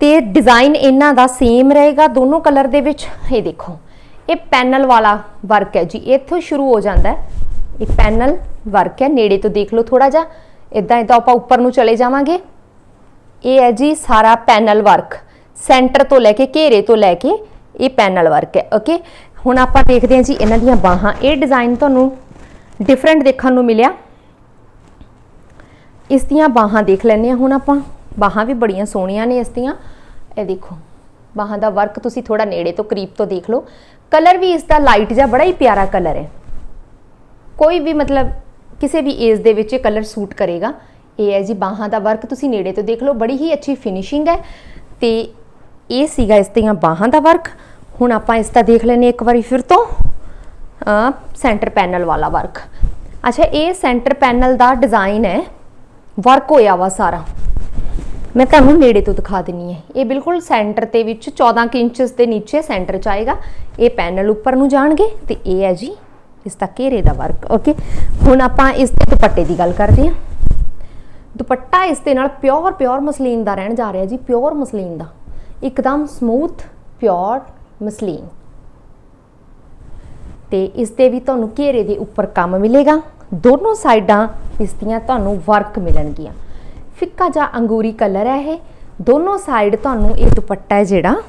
ਤੇ ਡਿਜ਼ਾਈਨ ਇਹਨਾਂ ਦਾ ਸੇਮ ਰਹੇਗਾ ਦੋਨੋਂ ਕਲਰ ਦੇ ਵਿੱਚ। ਇਹ ਦੇਖੋ, ਇਹ ਪੈਨਲ ਵਾਲਾ ਵਰਕ ਹੈ ਜੀ। ਇੱਥੋਂ ਸ਼ੁਰੂ ਹੋ ਜਾਂਦਾ ਹੈ। ਇਹ ਪੈਨਲ ਵਰਕ ਹੈ। ਨੇੜੇ ਤੋਂ ਦੇਖ ਲਓ ਥੋੜਾ ਜਿਹਾ। ਇਦਾਂ ਇਦਾਂ ਆਪਾਂ ਉੱਪਰ ਨੂੰ ਚਲੇ ਜਾਵਾਂਗੇ। ਇਹ ਹੈ ਜੀ ਸਾਰਾ ਪੈਨਲ ਵਰਕ ਸੈਂਟਰ ਤੋਂ ਲੈ ਕੇ ਘੇਰੇ ਤੋਂ ਲੈ ਕੇ ਇਹ ਪੈਨਲ ਵਰਕ ਹੈ ਓਕੇ ਹੁਣ ਆਪਾਂ ਦੇਖਦੇ ਹਾਂ ਜੀ ਇਹਨਾਂ ਦੀਆਂ ਬਾਹਾਂ। ਇਹ ਡਿਜ਼ਾਈਨ ਤੁਹਾਨੂੰ ਡਿਫਰੈਂਟ ਦੇਖਣ ਨੂੰ ਮਿਲਿਆ। ਇਸ ਦੀਆਂ ਬਾਹਾਂ ਦੇਖ ਲੈਂਦੇ ਹਾਂ ਹੁਣ ਆਪਾਂ। ਬਾਹਾਂ ਵੀ ਬੜੀਆਂ ਸੋਹਣੀਆਂ ਨੇ ਇਸ ਦੀਆਂ। ਇਹ ਦੇਖੋ, ਬਾਹਾਂ ਦਾ ਵਰਕ ਤੁਸੀਂ ਥੋੜਾ ਨੇੜੇ ਤੋਂ ਕਰੀਬ ਤੋਂ ਦੇਖ ਲਓ। ਕਲਰ ਵੀ ਇਸ ਦਾ ਲਾਈਟ ਜਿਹਾ ਬੜਾ ਹੀ ਪਿਆਰਾ ਕਲਰ ਹੈ। ਕੋਈ ਵੀ ਮਤਲਬ ਕਿਸੇ ਵੀ ਏਜ ਦੇ ਵਿੱਚ ਇਹ ਕਲਰ ਸੂਟ ਕਰੇਗਾ। ਇਹ ਹੈ ਜੀ ਬਾਹਾਂ ਦਾ ਵਰਕ ਤੁਸੀਂ ਨੇੜੇ ਤੋਂ ਦੇਖ ਲਓ। ਬੜੀ ਹੀ ਅੱਛੀ ਫਿਨਿਸ਼ਿੰਗ ਹੈ। ਤੇ ਇਹ ਸੀਗਾ ਇਸ ਦੀਆਂ ਬਾਹਾਂ ਦਾ ਵਰਕ ਹੁਣ ਆਪਾਂ ਇਸ ਦਾ ਦੇਖ ਲੈਨੇ ਇੱਕ ਵਾਰੀ ਫਿਰ ਤੋਂ ਸੈਂਟਰ ਪੈਨਲ ਵਾਲਾ ਵਰਕ ਅੱਛਾ, ਇਹ ਸੈਂਟਰ ਪੈਨਲ ਦਾ ਡਿਜ਼ਾਈਨ ਹੈ। ਵਰਕ ਹੋਇਆ ਵਾ ਸਾਰਾ। ਮੈਂ ਤੁਹਾਨੂੰ ਨੇੜੇ ਤੋਂ ਦਿਖਾ ਦਿੰਨੀ ਹੈ। ਇਹ ਬਿਲਕੁਲ ਸੈਂਟਰ ਤੇ ਵਿੱਚ 14 ਕੁ ਇੰਚਸ ਦੇ ਨੀਚੇ ਸੈਂਟਰ ਚ ਆਏਗਾ। ਇਹ ਪੈਨਲ ਉੱਪਰ ਨੂੰ ਜਾਣਗੇ ਤੇ ਇਹ ਹੈ ਜੀ ਇਸ ਦਾ ਘੇਰੇ ਦਾ ਵਰਕ ਓਕੇ ਹੁਣ ਆਪਾਂ ਇਸ ਦੇ ਦੁਪੱਟੇ ਦੀ ਗੱਲ ਕਰਦੇ ਹਾਂ। ਦੁਪੱਟਾ ਇਸ ਦੇ ਨਾਲ ਪਿਓਰ ਪਿਓਰ ਮਸਲੀਨ ਦਾ ਰਹਿਣ ਜਾ ਰਿਹਾ ਜੀ ਪਿਓਰ ਮਸਲੀਨ ਦਾ। ਇੱਕਦਮ ਸਮੂਥ ਪਿਓਰ ਮਸਲੀਨ। ਤੇ ਇਸ ਤੇ ਵੀ ਤੁਹਾਨੂੰ ਘੇਰੇ ਦੇ ਉੱਪਰ ਕੰਮ ਮਿਲੇਗਾ। ਦੋਨੋਂ ਸਾਈਡਾਂ ਇਸ ਦੀਆਂ ਤੁਹਾਨੂੰ ਵਰਕ ਮਿਲਣਗੀਆਂ। ਫਿੱਕਾ ਜਾਂ ਅੰਗੂਰੀ ਕਲਰ ਹੈ ਇਹ। ਦੋਨੋਂ ਸਾਈਡ ਤੁਹਾਨੂੰ ਇਹ ਦੁਪੱਟਾ ਹੈ ਜਿਹੜਾ,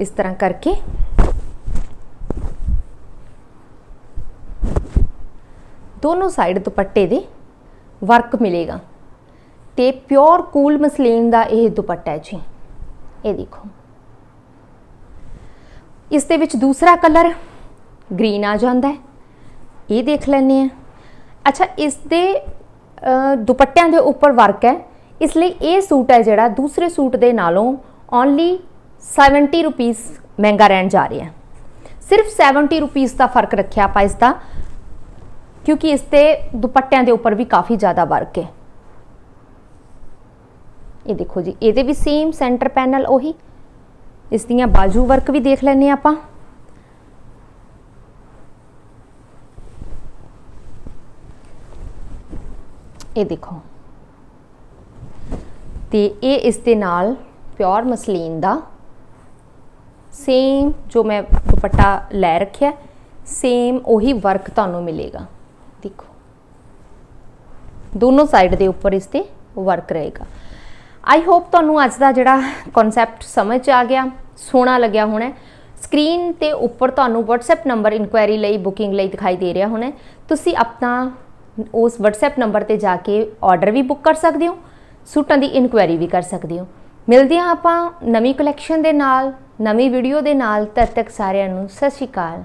ਇਸ ਤਰ੍ਹਾਂ ਕਰਕੇ। ਦੋਨੋਂ ਸਾਈਡ ਦੁਪੱਟੇ ਦੇ ਵਰਕ ਮਿਲੇਗਾ। ਤੇ ਪਿਓਰ ਕੂਲ ਮਸਲੀਨ ਦਾ ਇਹ ਦੁਪੱਟਾ ਹੈ ਜੀ। ਇਹ ਦੇਖੋ। ਇਸ ਦੇ ਵਿੱਚ ਦੂਸਰਾ ਕਲਰ ਗ੍ਰੀਨ ਆ ਜਾਂਦਾ ਹੈ। ਇਹ ਦੇਖ ਲੈਂਦੇ ਆ ਅੱਛਾ, ਇਸ ਦੇ ਦੁਪੱਟਿਆਂ ਦੇ ਉੱਪਰ ਵਰਕ ਹੈ। ਇਸ ਲਈ ਇਹ ਸੂਟ ਹੈ ਜਿਹੜਾ ਦੂਸਰੇ ਸੂਟ ਦੇ ਨਾਲੋਂ ਓਨਲੀ 70 ਰੁਪੀਸ ਮਹਿੰਗਾ ਰਹਿਣ ਜਾ ਰਿਹਾ ਹੈ। ਸਿਰਫ 70 ਰੁਪੀਸ ਦਾ ਫ਼ਰਕ ਰੱਖਿਆ ਆਪਾਂ ਇਸ ਦਾ, ਕਿਉਂਕਿ ਇਸ ਤੇ ਦੁਪੱਟਿਆਂ ਦੇ ਉੱਪਰ ਵੀ ਕਾਫੀ ਜ਼ਿਆਦਾ ਵਰਕ ਹੈ। ਇਹ ਦੇਖੋ ਜੀ, ਇਹਦੇ ਵੀ ਸੇਮ ਸੈਂਟਰ ਪੈਨਲ ਉਹੀ। ਇਸ ਦੀਆਂ ਬਾਜੂ ਵਰਕ ਵੀ ਦੇਖ ਲੈਣੇ ਆਪਾਂ। ਇਹ ਦੇਖੋ। ਤੇ ਇਹ ਇਸ ਦੇ ਨਾਲ ਪਿਓਰ ਮਸਲੀਨ ਦਾ ਸੇਮ ਜੋ ਮੈਂ ਦੁਪੱਟਾ ਲੈ ਰੱਖਿਆ ਸੇਮ ਉਹੀ ਵਰਕ ਤੁਹਾਨੂੰ ਮਿਲੇਗਾ। ਦੇਖੋ। ਦੋਨੋਂ ਸਾਈਡ ਦੇ ਉੱਪਰ ਇਸ ਤੇ ਵਰਕ ਰਹੇਗਾ। ਆਈ ਹੋਪ ਤੁਹਾਨੂੰ ਅੱਜ ਦਾ ਜਿਹੜਾ ਕਨਸੈਪਟ ਸਮਝ 'ਚ ਆ ਗਿਆ। ਸੋਹਣਾ ਲੱਗਿਆ ਹੋਣਾ ਸਕਰੀਨ ਤੇ ਉੱਪਰ ਤੁਹਾਨੂੰ WhatsApp ਨੰਬਰ ਇਨਕੁਆਇਰੀ ਲਈ ਬੁਕਿੰਗ ਲਈ ਦਿਖਾਈ ਦੇ ਰਿਹਾ ਹੋਣਾ ਤੁਸੀਂ ਆਪਣਾ ਉਸ WhatsApp ਨੰਬਰ ਤੇ ਜਾ ਕੇ ਆਰਡਰ ਵੀ ਬੁੱਕ ਕਰ ਸਕਦੇ ਹੋ, ਸੂਟਾਂ ਦੀ ਇਨਕੁਆਇਰੀ ਵੀ ਕਰ ਸਕਦੇ ਹੋ। ਮਿਲਦੇ ਹਾਂ ਆਪਾਂ ਨਵੀਂ ਕਲੈਕਸ਼ਨ ਦੇ ਨਾਲ, ਨਵੀਂ ਵੀਡੀਓ ਦੇ ਨਾਲ। ਤਦ ਤੱਕ ਸਾਰਿਆਂ ਨੂੰ ਸਤਿ ਸ਼੍ਰੀ ਅਕਾਲ।